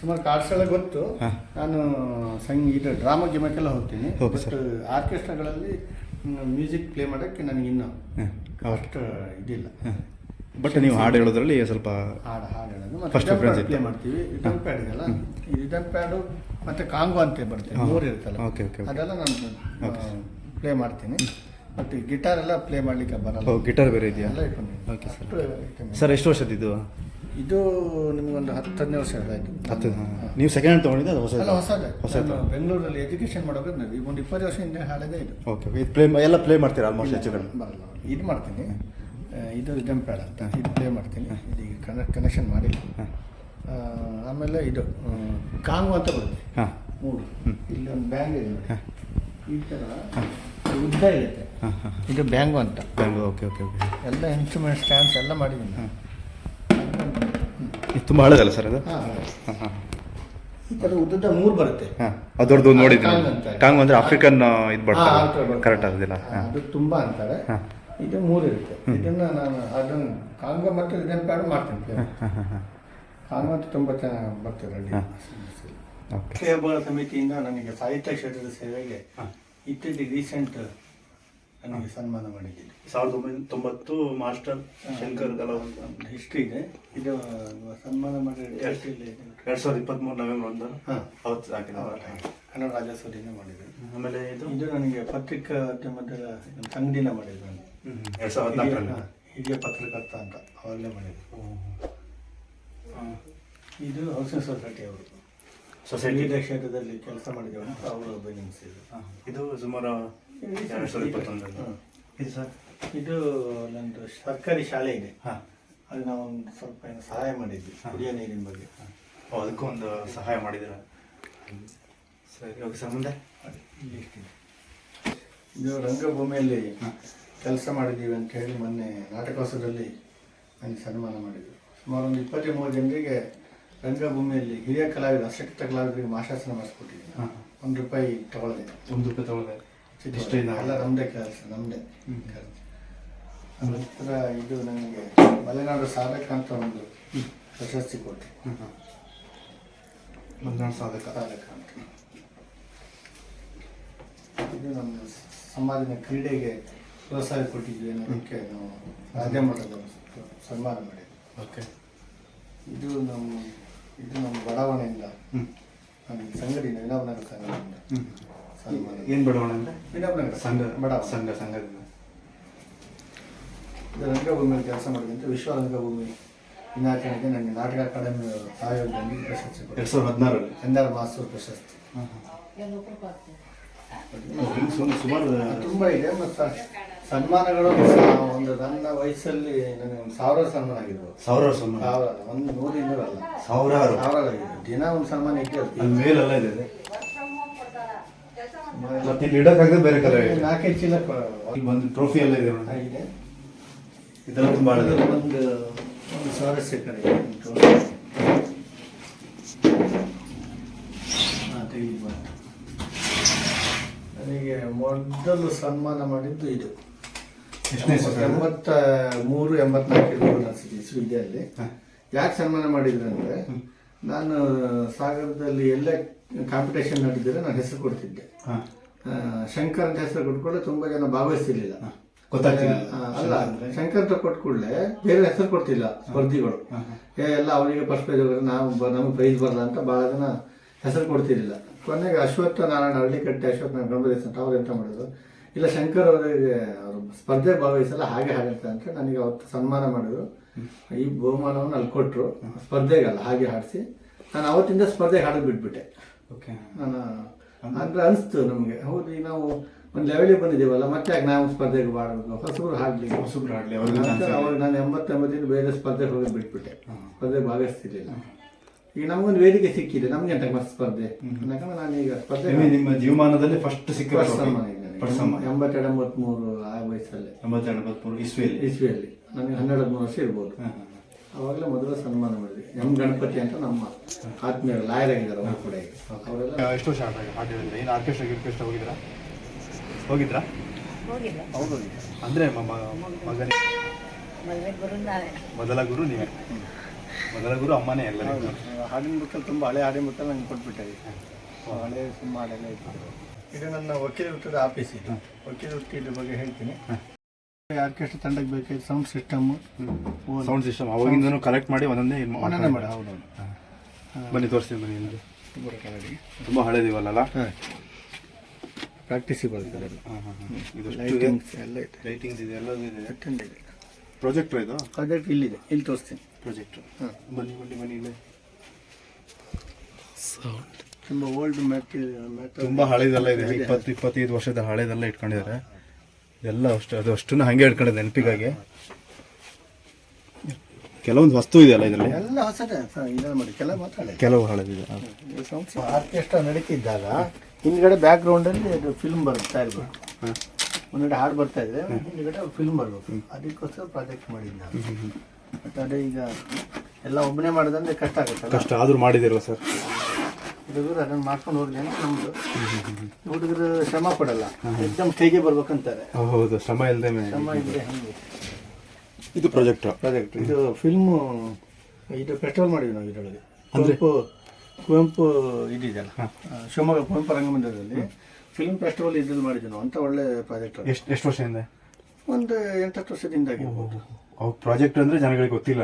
Speaker 1: ಸುಮಾರು ಕಾರ್ಡ್ಸ್ ಗೊತ್ತು. ನಾನು ಸಂಗೀತ ಡ್ರಾಮಾ ಗಿಮಕ್ಕೆಲ್ಲ ಹೋಗ್ತೀನಿ.
Speaker 2: Okay
Speaker 1: but. ಆರ್ಕೆಸ್ಟ್ರಾಗಳಲ್ಲಿ ಮ್ಯೂಸಿಕ್ ಪ್ಲೇ ಮಾಡೋಕ್ಕೆ ನನಗೆ ಇನ್ನೂ
Speaker 2: ಹಾಂ.
Speaker 1: ಅಷ್ಟು ಇದಿಲ್ಲ.
Speaker 2: ಬಟ್ ನೀವು ಹಾಡು ಹೇಳೋದ್ರಲ್ಲಿ ಸ್ವಲ್ಪ
Speaker 1: ಹಾಡು ಹಾಡು ಹೇಳೋದು.
Speaker 2: ಫಸ್ಟ್
Speaker 1: ಮತ್ತೆ ಪ್ಲೇ ಮಾಡ್ತೀವಿ. ರಿಟರ್ನ್ ಪ್ಯಾಡ್ ಇದೆಲ್ಲ ರಿಟರ್ನ್ ಪ್ಯಾಡು ಮತ್ತೆ ಕಾಂಗೋ ಅಂತ
Speaker 2: ಬರ್ತೀವಿ.
Speaker 1: ಮೂರು ಇರುತ್ತಲ್ಲ.
Speaker 2: Okay okay.
Speaker 1: ಅದೆಲ್ಲ ನಾನು ಪ್ಲೇ ಮಾಡ್ತೀನಿ. ಮತ್ತು ಗಿಟಾರ್ ಎಲ್ಲ ಪ್ಲೇ ಮಾಡ್ಲಿಕ್ಕೆ ಬರಲ್ಲ.
Speaker 2: ಗಿಟಾರ್ ಬೇರೆ ಇದೆಯಾ. Okay sir. ಸರ್ ಎಷ್ಟು ವರ್ಷದ್ದು
Speaker 1: ಇದು? ನಿಮಗೊಂದು ಹತ್ತು ಹದಿನೈದು ವರ್ಷ ಆಯಿತು.
Speaker 2: ಹತ್ತು ನೀವು ಸೆಕೆಂಡ್ ಹ್ಯಾಂಡ್ ತೊಗೊಂಡಿದ್ದೆ ಅದು ಹೊಸ
Speaker 1: ಹೊಸ ಹೊಸದೇ. ನಾನು ಬೆಂಗಳೂರಲ್ಲಿ ಎಜುಕೇಷನ್ ಮಾಡೋಕೆ ಈಗ ಒಂದು ಇಪ್ಪತ್ತು ವರ್ಷ ಹಿಂದೆ ಹಾಳದೇ ಇದು.
Speaker 2: ಓಕೆ ಇದು ಪ್ಲೇ ಎಲ್ಲ ಪ್ಲೇ ಮಾಡ್ತೀರಾ ಆಲ್ಮೋಸ್ಟ್ ಹೆಚ್ಚು
Speaker 1: ಬರಲ್ಲ ಇದು ಮಾಡ್ತೀನಿ. ಇದು ರಿದಮ್ ಪ್ಯಾಡ್ ಅಂತ. ಇದು ಪ್ಲೇ ಮಾಡ್ತೀನಿ. ಈಗ ಕನೆ ಕನೆಕ್ಷನ್ ಮಾಡಿಲ್ಲ. ಆಮೇಲೆ ಇದು ಕಾಂಗು ಅಂತ ಬರುತ್ತೆ.
Speaker 2: ಹಾಂ.
Speaker 1: ಮೂರು. ಇಲ್ಲಿ ಒಂದು ಬ್ಯಾಂಗ್ ಇದೆ. ಈ ಥರ ಉದ್ದ ಇರುತ್ತೆ.
Speaker 2: ಹಾಂ ಹಾಂ.
Speaker 1: ಇದು ಬ್ಯಾಂಗು ಅಂತ.
Speaker 2: ಬ್ಯಾಂಗು ಓಕೆ ಓಕೆ ಓಕೆ
Speaker 1: ಎಲ್ಲ ಇನ್ಸ್ಟ್ರೂಮೆಂಟ್ ಸ್ಟ್ಯಾಂಡ್ಸ್ ಎಲ್ಲ ಮಾಡಿದ್ದೀನಿ.
Speaker 2: ಹಾಂ. ಇದು ತುಂಬ ಹಳದಲ್ಲ ಸರ್ ಅದು?
Speaker 1: ಹಾಂ
Speaker 2: ಹಾಂ. ಹಾಂ
Speaker 1: ಈ ಥರ ಉದ್ದದ ಮೂರು ಬರುತ್ತೆ.
Speaker 2: ಹಾಂ ಅದರದ್ದು ನೋಡಿದ್ದೀನಿ.
Speaker 1: ಕಾಂಗ್ ಅಂತಾರೆ.
Speaker 2: ಕಾಂಗ್ ಅಂದ್ರೆ ಆಫ್ರಿಕನ್ ಇದು
Speaker 1: ಬರ್ತಾರೆ ಆ ಥರ
Speaker 2: ಬರ್ತದೆ.
Speaker 1: ಬರುತ್ತೆ.
Speaker 2: ಕರೆಕ್ಟ್ ಆಗೋದಿಲ್ಲ.
Speaker 1: ಹಾಂ ಅದು ತುಂಬ ಅಂತಾರೆ.
Speaker 2: ಹಾಂ.
Speaker 1: ಇದು ಮೂರು ಇರುತ್ತೆ. ಇದನ್ನ ನಾನು ಅದನ್ನು ಕಾಂಗ ಮತ್ತು ಇದನ್ನ ಪ್ಯಾಡ್ ಮಾಡ್ತೀನಿ. ಕಾಂಗ ಮತ್ತು ತುಂಬ ಚೆನ್ನಾಗಿ ಬರ್ತದೆ
Speaker 2: ಹಾ. ಓಕೆ
Speaker 1: ಸಮಿತಿಯಿಂದ ನನಗೆ ಸಾಹಿತ್ಯ ಕ್ಷೇತ್ರದ ಸೇವೆಗೆ ಇತ್ತೀಚೆಗೆ ರೀಸೆಂಟ್ ನನಗೆ ಸನ್ಮಾನ ಮಾಡಿದ್ದೀನಿ.
Speaker 2: ಸಾವಿರದ ಒಂಬೈನೂರ ತೊಂಬತ್ತು ಮಾಸ್ಟರ್ ಶಂಕರ್ ಕಲಾವ್
Speaker 1: ಹಿಸ್ಟ್ರಿ ಇದೆ. ಇದು ಸನ್ಮಾನ ಮಾಡಿ ಹಿಸ್ಟ್ರಿಲಿ
Speaker 2: ಎರಡು ಸಾವಿರದ ಇಪ್ಪತ್ತ್ಮೂರು ನವೆಂಬರ್ ಒಂದು. ಅವತ್ತು ಹಾಕಿದ
Speaker 1: ಕನ್ನಡ ರಾಜ್ಯೋತ್ಸವದಿಂದ ಮಾಡಿದೆ
Speaker 2: ಆಮೇಲೆ ಇದು?
Speaker 1: ಇದು ನನಗೆ ಪತ್ರಿಕೋದ್ಯಮದ ಸಂಘದಿಂದ ಮಾಡಿದ್ದು ನಾನು.
Speaker 2: ಎರಡು ಸಾವಿರದ ಹದಿನಾಲ್ಕರಲ್ಲಿ?
Speaker 1: ಹಿರಿಯ- ಪತ್ರಕರ್ತ ಅಂತ ಅವಾಗಲೇ ಮಾಡಿದ್ದು ಇದು ಹೌಸಿಂಗ್ ಸೊಸೈಟಿ ಅವರು.
Speaker 2: ಸೊಸೈಟಿ
Speaker 1: ಕ್ಷೇತ್ರದಲ್ಲಿ ಕೆಲಸ ಮಾಡಿದ್ದೇವೆ ಅವರು ಬೆನಿಸಿದ್ರು
Speaker 2: ಇದು ಸುಮಾರು ಎರಡು ಸಾವಿರದ ಇಪ್ಪತ್ತೊಂದರಲ್ಲಿ ಇದು ಸರ್
Speaker 1: ಇದು ನಂದು ಸರ್ಕಾರಿ ಶಾಲೆ ಇದೆ.
Speaker 2: ಹಾಂ.
Speaker 1: ಅಲ್ಲಿ ನಾವು ಒಂದು ಸ್ವಲ್ಪ ಏನು ಸಹಾಯ ಮಾಡಿದ್ವಿ ಕುಡಿಯೋ ನೀರಿನ ಬಗ್ಗೆ.
Speaker 2: ಓ ಅದಕ್ಕೂ ಒಂದು ಸಹಾಯ ಮಾಡಿದ್ದೀರ? ಸರಿ ಓಕೆ
Speaker 1: ಇಲ್ಲಿ ಇಷ್ಟಿದೆ. ಇದು ರಂಗಭೂಮಿಯಲ್ಲಿ ಕೆಲಸ ಮಾಡಿದ್ದೀವಿ ಅಂತ ಹೇಳಿ ಮೊನ್ನೆ ನಾಟಕೋತ್ಸವದಲ್ಲಿ ನನಗೆ ಸನ್ಮಾನ ಮಾಡಿದ್ರು. ಸುಮಾರು ಒಂದು ಇಪ್ಪತ್ತು ಮೂರು ಜನರಿಗೆ ರಂಗಭೂಮಿಯಲ್ಲಿ ಹಿರಿಯ ಕಲಾವಿದ ಅಶಕ್ತ ಕಲಾವಿದರಿಗೆ ಮಾಶಾಸನ ಮಾಡಿಸ್ಕೊಟ್ಟಿದ್ದೀನಿ. ಒಂದು ರೂಪಾಯಿ ತಗೊಳ್ದೆ.
Speaker 2: ಒಂದು ರೂಪಾಯಿ ತಗೊಳ್ದೆ.
Speaker 1: ಎಲ್ಲ ನಮ್ಮದೇ ಕೆಲಸ ನಮ್ಮದೇ ನಂತರ ಇದು ನನಗೆ ಮಲೆನಾಡು ಸಾಧಕ ಅಂತ ಒಂದು ಪ್ರಶಸ್ತಿ ಕೊಟ್ಟರು
Speaker 2: ಮಲೆನಾಡು ಸಾಧಕ.
Speaker 1: ಸಾಧಕ ಅಂತ. ಇದು ನಮ್ಮ ಸಮಾಜದ ಕ್ರೀಡೆಗೆ ಪ್ರೋತ್ಸಾಹ ಕೊಟ್ಟಿದ್ವಿ ಅನ್ನೋದಕ್ಕೆ ನಾವು ರಾಜ್ಯ ಮಟ್ಟದ ಸನ್ಮಾನ ಮಾಡಿದ್ವಿ
Speaker 2: ಓಕೆ.
Speaker 1: ಇದು ನಮ್ಮ ಇದು ನಮ್ಮ ಬಡಾವಣೆಯಿಂದ
Speaker 2: ನಮ್ಮ
Speaker 1: ನಮಗೆ ಸಂಘದಿಂದ ವಿನೋಬನಗರ ಸಂಘದಿಂದ
Speaker 2: ಏನು ಬಡವಣ ಅಂದರೆ
Speaker 1: ವಿನೋಬನಗರ
Speaker 2: ಸಂಘ
Speaker 1: ಬಡ
Speaker 2: ಸಂಘ ಸಂಘದಿಂದ.
Speaker 1: ಇದು ರಂಗಭೂಮಿಯಲ್ಲಿ ಕೆಲಸ ಮಾಡಿದಂತೆ ವಿಶ್ವ ರಂಗಭೂಮಿ ದಿನಾಚರಣೆಗೆ ನನಗೆ ನಾಟಕ ಅಕಾಡೆಮಿ ಸಹಯೋಗದಲ್ಲಿ ಪ್ರಶಸ್ತಿ
Speaker 4: ಎರಡು ಸಾವಿರದ ಹದಿನಾರರಲ್ಲಿ.
Speaker 1: ಕನ್ನಡ ಮಾಸ್ಟರ್ ಪ್ರಶಸ್ತಿ.
Speaker 4: ಸುಮಾರು
Speaker 1: ತುಂಬ ಇದೆ ಮತ್ತು ಸನ್ಮಾನಗಳು ಒಂದು ನನ್ನ ವಯಸ್ಸಲ್ಲಿ ನನಗೆ ಒಂದು ಸಾವಿರ ಸನ್ಮಾನ ಆಗಿರ್ಬೋದು.
Speaker 4: ಸಾವಿರಾರು ಸನ್ಮಾನ.
Speaker 1: ಸಾವಿರ ಒಂದು ನೂರು ಇನ್ನೂರಲ್ಲ.
Speaker 4: ಸಾವಿರಾರು.
Speaker 1: ಸಾವಿರ ಆಗಿದೆ ದಿನ ಒಂದು ಸನ್ಮಾನ
Speaker 4: ಇಟ್ಟಿರ್ತೀವಿ. ಮೇಲೆಲ್ಲ ಇದೆ. ಮತ್ತೆ ಇಲ್ಲಿ ಇಡಕ್ಕಾಗದೆ ಬೇರೆ ಕಲರ್ ಇದೆ.
Speaker 1: ನಾಲ್ಕೈದು ಚೀಲ
Speaker 4: ಇಲ್ಲಿ ಬಂದು ಟ್ರೋಫಿ ಎಲ್ಲ ಇದೆ ನೋಡಿ.
Speaker 1: ಆಗಿದೆ.
Speaker 4: ಇದೆಲ್ಲ ತುಂಬಾ ಹಳೆದು.
Speaker 1: ಒಂದು ಒಂದು ಸಾವಿರ ಕಡೆ ಉಂಟು ಹಾ, ನನಗೆ ಮೊದಲು ಸನ್ಮಾನ ಮಾಡಿದ್ದು ಇದು? ಎಂಬತ್ತ ಮೂರು ಎಂಬತ್ನಾಲ್ಕು ಅನಿಸಿದೆ
Speaker 4: ಹ.
Speaker 1: ಯಾಕೆ ಸನ್ಮಾನ ಮಾಡಿದ್ರು ಅಂದರೆ ನಾನು ಸಾಗರದಲ್ಲಿ ಎಲ್ಲೇ ಕಾಂಪಿಟೇಷನ್ ನಡೆದಿದ್ರೆ ನಾನು ಹೆಸರು ಕೊಡ್ತಿದ್ದೆ. ಶಂಕರ್ ಅಂತ ಹೆಸರು ಕೊಟ್ಕೊಳ್ಳೆ ತುಂಬಾ ಜನ ಭಾಗವಹಿಸ್ತಿರ್ಲಿಲ್ಲ
Speaker 4: ಗೊತ್ತಾಗ್ತಿಲ್ಲ.
Speaker 1: ಅಲ್ಲ ಶಂಕರ್ ಅಂತ ಕೊಟ್ಟ ಕೂಡಲೇ ಬೇರೆ ಹೆಸರು ಕೊಡ್ತಿಲ್ಲ ಸ್ಪರ್ಧಿಗಳು. ಎಲ್ಲ ಅವರಿಗೆ ಫಸ್ಟ್ ಪ್ರೈಸ್ ಹೋಗೋದು ನಾವು ನಮಗೆ ಪ್ರೈಸ್ ಬರಲ್ಲ ಅಂತ ಬಹಳ ಜನ ಹೆಸರು ಕೊಡ್ತಿರ್ಲಿಲ್ಲ. ಕೊನೆಗೆ ಅಶ್ವತ್ಥ ನಾರಾಯಣ ಹಳ್ಳಿಕಟ್ಟೆ ಅಶ್ವತ್ಥ ನಾರಾಯಣ ಗಂಭೀರ ಅಂತ ಅವ್ರು ಎಂತ ಮಾಡೋದು ಇಲ್ಲ ಶಂಕರ್ ಅವರಿಗೆ ಅವರು ಸ್ಪರ್ಧೆ ಭಾಗವಹಿಸಲ್ಲ ಹಾಗೆ ಹಾಡಿರ್ತಾರೆ ಅಂತ ನನಗೆ ಅವತ್ತು ಸನ್ಮಾನ ಮಾಡಿದ್ರು. ಈ ಬಹುಮಾನವನ್ನು ಅಲ್ಲಿ ಕೊಟ್ಟರು ಸ್ಪರ್ಧೆಗಲ್ಲ ಹಾಗೆ ಹಾಡಿಸಿ. ನಾನು ಅವತ್ತಿಂದ ಸ್ಪರ್ಧೆಗೆ ಹಾಡೋದು ಬಿಟ್ಬಿಟ್ಟೆ.
Speaker 4: ಓಕೆ
Speaker 1: ನಾನು ಅಂದ್ರೆ ಅನಿಸ್ತು ನಮಗೆ. ಹೌದು ಈಗ ನಾವು ಒಂದು ಲೆವೆಲಿಗೆ ಬಂದಿದ್ದೀವಲ್ಲ ಮತ್ತೆ ಯಾಕೆ ನಾವು ಸ್ಪರ್ಧೆಗೆ ಮಾಡಬೇಕು ಹೊಸಬ್ರು ಹಾಡ್ಲಿ
Speaker 4: ಹೊಸಬ್ರು ಹಾಡ್ಲಿ.
Speaker 1: ಅವಾಗ ನಾನು ಎಂಬತ್ತೊಂಬತ್ತಿಂದ ಬೇರೆ ಸ್ಪರ್ಧೆಗೆ ಹೋಗಿ ಬಿಟ್ಬಿಟ್ಟೆ. ಸ್ಪರ್ಧೆಗೆ ಭಾಗವಹಿಸ್ತಿರ್ಲಿಲ್ಲ. ಈಗ ನಮಗೊಂದು ವೇದಿಕೆ ಸಿಕ್ಕಿದೆ. ನಮ್ಗೆ ಅಂತ ಮತ್ತೆ ಸ್ಪರ್ಧೆ? ಯಾಕಂದ್ರೆ ನಾನು ಈಗ ಸ್ಪರ್ಧೆ
Speaker 4: ನಿಮ್ಮ ಜೀವಮಾನದಲ್ಲಿ ಫಸ್ಟ್ ಸಿಕ್ಕ
Speaker 1: ಎಂಬತ್ತೆರಡು ಎಂಬತ್ಮೂರು ಆ ವಯಸ್ಸಲ್ಲಿ.
Speaker 4: ಎಂಬತ್ತೆರಡು ಎಂಬತ್ಮೂರು ಇಸ್ವಿಯಲ್ಲಿ.
Speaker 1: ಇಸ್ವಿಯಲ್ಲಿ. ನನಗೆ ಹನ್ನೆರಡು ಹದಿಮೂರು ವರ್ಷ ಇರ್ಬೋದು. ಅವಾಗಲೇ ಮೊದಲು ಸನ್ಮಾನ ಮಾಡಿದ್ವಿ. ಎಂ ಗಣಪತಿ ಅಂತ ನಮ್ಮ ಆತ್ಮೀಯ ಲಾಯರ್ ಆಗಿದ್ದಾರೆ ಅವರು ಕೂಡ ಈಗ. ಅವರೆಲ್ಲ.
Speaker 4: ಎಷ್ಟು ವರ್ಷ ಆಟ ಏನು ಆರ್ಕೆಸ್ಟ್ರಾ ಗಿರ್ಕೆಸ್ಟ್ರಾ ಹೋಗಿದ್ರಾ? ಹೋಗಿದ್ರಾ?
Speaker 5: ಹೋಗಿಲ್ಲ.
Speaker 1: ಅವರು
Speaker 4: ಅಂದ್ರೆ ಮಗನಿಗೆ?
Speaker 5: ಮದುವೆ ಗುರು ನಾವೇ
Speaker 4: ಮೊದಲ ಗುರು ನೀವೇ? ಮೊದಲ ಗುರು ಅಮ್ಮನೇ ಎಲ್ಲ
Speaker 1: ಹಾಡಿನ ಬುಕ್ಕಲ್ಲಿ ತುಂಬ ಹಳೆ ಹಾಡಿನ ಬುಕ್ಕಲ್ಲಿ ನಂಗೆ ಕೊಟ್ಬಿಟ್ಟೆ ಹಳೆ ತುಂಬ ಹಾಡೆಲ್ಲ ಇತ್ತು. ಇದು ನನ್ನ ವಕೀಲ ವೃತ್ತದ ಆಫೀಸ್ ಇದು. ವಕೀಲ ವೃತ್ತಿ ಬಗ್ಗೆ ಹೇಳ್ತೀನಿ. ಆರ್ಕೆಸ್ಟ್ರಾ ತಂಡಕ್ಕೆ ಬೇಕಾದ ಸೌಂಡ್ ಸಿಸ್ಟಮ್
Speaker 2: ಸೌಂಡ್ ಸಿಸ್ಟಮ್ ಅವಾಗಿಂದನೂ ಕಲೆಕ್ಟ್ ಮಾಡಿ ಒಂದೊಂದೇ ಇದ್
Speaker 1: ಮಾಡ
Speaker 2: ಹೌದು
Speaker 1: ಮಾಡಿ ಹೌದೌದು
Speaker 2: ಬನ್ನಿ ತೋರಿಸ್ತೀನಿ ಬನ್ನಿ ನಿಮಗೆ
Speaker 1: ತುಂಬ
Speaker 2: ಹಳೇದಿವಲ್ಲ
Speaker 1: ಬರ್ತದೆ
Speaker 2: ಇದು
Speaker 1: ಲೈಟಿಂಗ್ಸ್ ಎಲ್ಲ ಇದೆ.
Speaker 2: ಲೈಟಿಂಗ್ಸ್ ಇದೆ ಎಲ್ಲದೂ ಇದೆ.
Speaker 1: ಅಟೆಂಡ್ ಇದೆ.
Speaker 2: ಪ್ರೊಜೆಕ್ಟರ್ ಇದು?
Speaker 1: ಪ್ರಾಜೆಕ್ಟ್ ಇಲ್ಲಿದೆ. ಇಲ್ಲಿ ತೋರಿಸ್ತೀನಿ.
Speaker 2: ಪ್ರೊಜೆಕ್ಟರ್
Speaker 1: ಹಾಂ.
Speaker 2: ಬನ್ನಿ ಬನ್ನಿ ಬನ್ನಿ ಸೌಂಡ್
Speaker 1: ತುಂಬ ಓಲ್ಡ್ ಮ್ಯಾಪ್
Speaker 2: ತುಂಬಾ ಹಳೇದೆಲ್ಲ ಇದೆ. ಇಪ್ಪತ್ತು ಇಪ್ಪತ್ತೈದು ವರ್ಷದ ಹಳೇದೆಲ್ಲ ಇಟ್ಕೊಂಡಿದ್ದಾರೆ. ಎಲ್ಲ ಅಷ್ಟು ಅದು ಅಷ್ಟನ್ನು ಹಂಗೆ ಇಟ್ಕೊಂಡಿದೆ ನೆನಪಿಗಾಗಿ. ಕೆಲವೊಂದು ವಸ್ತು ಇದೆಯಲ್ಲ ಇದರಲ್ಲಿ?
Speaker 1: ಎಲ್ಲ ಹೊಸದೇ ಇದನ್ನು ಮಾಡಿ ಕೆಲವು ಮಾತಾಡಿ
Speaker 2: ಕೆಲವು ಹಳದಿದೆ
Speaker 1: ಆರ್ಕೆಸ್ಟ್ರಾ ನಡೀತಿದ್ದಾಗ ಹಿಂದ್ಗಡೆ ಬ್ಯಾಕ್ ಗ್ರೌಂಡ್ ಅಲ್ಲಿ ಅದು ಫಿಲ್ಮ್ ಬರ್ತಾ ಇರ್ಬೇಕು ಒಂದೆರಡು ಹಾಡು ಬರ್ತಾ ಇದ್ರೆ ಹಿಂದ್ಗಡೆ ಫಿಲ್ಮ್ ಬರ್ಬೇಕು. ಅದಕ್ಕೋಸ್ಕರ ಪ್ರಾಜೆಕ್ಟ್ ಮಾಡಿದ್ದ. ನಾನು ಬಟ್ ಅದೇ ಈಗ ಎಲ್ಲ ಒಬ್ಬನೇ ಮಾಡೋದಂದ್ರೆ ಕಷ್ಟ ಆಗುತ್ತೆ
Speaker 2: ಕಷ್ಟ ಆದರೂ ಮಾಡಿದಿರಲ್ಲ ಸರ್
Speaker 1: ಹುಡುಗರು ಅದನ್ನು ಮಾಡ್ಕೊಂಡು ಹೋಗಿ ಅಂತ ನಮ್ದು. ಹುಡುಗರು ಶ್ರಮ ಪಡಲ್ಲ. ಎಕ್ಸಾಮ್ ಸ್ಟೇಜಿಗೆ ಬರ್ಬೇಕಂತಾರೆ.
Speaker 2: ಹೌದು. ಶ್ರಮ ಇಲ್ಲದೆ
Speaker 1: ಶ್ರಮ ಇಲ್ಲದೆ ಹಂಗೆ.
Speaker 2: ಇದು ಪ್ರಾಜೆಕ್ಟ್
Speaker 1: ಪ್ರಾಜೆಕ್ಟ್ ಇದು ಫಿಲ್ಮು ಇದು ಫೆಸ್ಟಿವಲ್ ಮಾಡಿದ್ವಿ ನಾವು ಇದರೊಳಗೆ. ಕುವೆಂಪು ಕುವೆಂಪು ಇದಿದೆಯಲ್ಲ? ಶಿವಮೊಗ್ಗ ಕುವೆಂಪು ರಂಗಮಂದಿರದಲ್ಲಿ ಫಿಲ್ಮ್ ಫೆಸ್ಟಿವಲ್ ಇದ್ರಲ್ಲಿ ಮಾಡಿದ್ವಿ ನಾವು. ಅಂತ ಒಳ್ಳೆ ಪ್ರಾಜೆಕ್ಟ್
Speaker 2: ಎಷ್ಟು ಎಷ್ಟು ವರ್ಷದಿಂದ?
Speaker 1: ಒಂದು ಎಂಟತ್ತು ವರ್ಷದಿಂದ ಆಗಿರ್ಬೋದು.
Speaker 2: ಪ್ರಾಜೆಕ್ಟ್ ಅಂದ್ರೆ ಜನಗಳಿಗೆ ಗೊತ್ತಿಲ್ಲ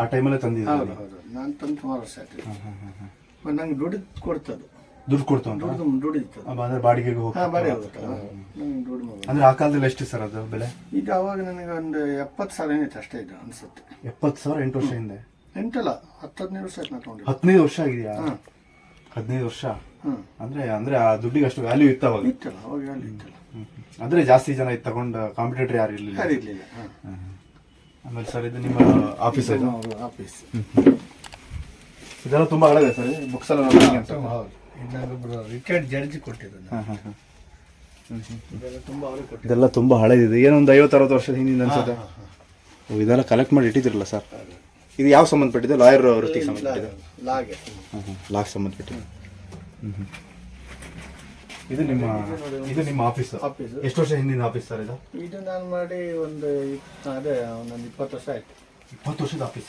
Speaker 2: ಆ ಟೈಮಲ್ಲೇ
Speaker 1: ಹೌದು
Speaker 2: ತಂದಿದ್ದೀನಿ
Speaker 1: ಹೌದು. ನಾನು ತಂದು ಸುಮಾರು ವರ್ಷ ಆಯ್ತು. ನಂಗೆ ದುಡ್ಡು ಕೊಡ್ತದು.
Speaker 2: ದುಡ್ಡು ಕೊಡ್ತು ಅಂತ
Speaker 1: ದುಡ್ದು
Speaker 2: ಅಬ್ಬ, ಅಂದ್ರೆ ಬಾಡಿಗೆಗೆ ಹೋಗಿ
Speaker 1: ಹಾಂ ಬಾಡಿ ಹೋಗುತ್ತಲ್ಲ ನಂಗೆ ದುಡ್ಡು ಮಗು.
Speaker 2: ಅಂದ್ರೆ ಆ ಕಾಲದಲ್ಲಿ ಎಷ್ಟು ಸರ್ ಅದು ಬೆಲೆ?
Speaker 1: ಈಗ ಅವಾಗ ನನಗೆ ಒಂದು ಎಪ್ಪತ್ತು ಸಾವಿರ ಏನಿತ್ತು ಅಷ್ಟೇ ಇದು ಅನ್ಸುತ್ತೆ.
Speaker 2: ಎಪ್ಪತ್ತು ಸಾವಿರ ಎಂಟು ವರ್ಷ ಹಿಂದೆ?
Speaker 1: ಎಂಟಲ್ಲ ಹತ್ತು ಹದಿನೈದು ವರ್ಷ ಆಯ್ತು ನಾ ತೊಗೊಂಡಿದ್ದು.
Speaker 2: ಹದಿನೈದು ವರ್ಷ ಆಗಿದೆಯಾ?
Speaker 1: ಹಾಂ.
Speaker 2: ಹದಿನೈದು ವರ್ಷ? ಅಂದ್ರೆ ಅಂದ್ರೆ ಆ ದುಡ್ಡಿಗೆ ಅಷ್ಟು ವ್ಯಾಲ್ಯೂ ಇತ್ತು ಅವಾಗ?
Speaker 1: ಇತ್ತಲ್ಲ ಅವಾಗ ಅಲ್ಲಿ ಇತ್ತಲ್ಲ.
Speaker 2: ಹ್ಮ್. ಅಂದ್ರೆ ಜಾಸ್ತಿ ಜನ ಇತ್ತು ತಗೊಂಡ ಕಾಂಪಿಟೇಟರ್ ಯಾರು ಇರಲಿಲ್ಲ?
Speaker 1: ಯಾರು ಇರಲಿಲ್ಲ ಹಾಂ.
Speaker 2: ಆಮೇಲೆ ಸರ್ ಇದು ನಿಮ್ಮ ಆಫೀಸ್ ಇದು
Speaker 1: ಆಫೀಸ್
Speaker 2: ಇದೆಲ್ಲ ತುಂಬಾ ಹಳದೆ ಸರ್ ಬುಕ್ಸ್ ಎಲ್ಲ ಅಂತ.
Speaker 1: ಹೌದು. ಇನ್ನೊಬ್ಬರು ರಿಟೈರ್ಡ್ ಜಡ್ಜ್ ಕೊಟ್ಟಿದ್ದು.
Speaker 2: ಹಾಂ ಹಾಂ ಹಾಂ.
Speaker 1: ಇದೆಲ್ಲ ತುಂಬ ಹಳೆದಿದೆ ಕೊಟ್ಟಿದ್ದು.
Speaker 2: ಇದೆಲ್ಲ ತುಂಬಾ ಹಳೇದಿದೆ. ಏನೊಂದು ಐವತ್ತು ಅರವತ್ತು ವರ್ಷದ ಹಿಂದಿನ ಅನ್ಸುತ್ತೆ. ಓ, ಇದೆಲ್ಲ ಕಲೆಕ್ಟ್ ಮಾಡಿ ಇಟ್ಟಿದ್ರಲ್ಲ ಸರ್ ಇದು ಯಾವ ಸಂಬಂಧಪಟ್ಟಿದೆ ಲಾಯರ್ ವೃತ್ತಿಗೆ ಸಂಬಂಧಪಟ್ಟಿದೆ
Speaker 1: ಲಾಗೆ.
Speaker 2: ಹಾಂ ಹಾಂ ಲಾಕ್ ಸಂಬಂಧಪಟ್ಟಿದೆ ಹ್ಮ್ ಹ್ಮ್. ಇದು ನಿಮ್ಮ ಇದು ನಿಮ್ಮ ಆಫೀಸ್
Speaker 1: ಆಫೀಸ್
Speaker 2: ಎಷ್ಟು ವರ್ಷ ಹಿಂದಿನ ಆಫೀಸ್ ಸರ್ ಇದು?
Speaker 1: ಇದು ನಾನು ಮಾಡಿ ಒಂದು ಇಪ್- ಅದೇ ಒಂದೊಂದು ಇಪ್ಪತ್ತು ವರ್ಷ ಆಯ್ತು.
Speaker 2: ಇಪ್ಪತ್ತು ವರ್ಷದ ಆಫೀಸ್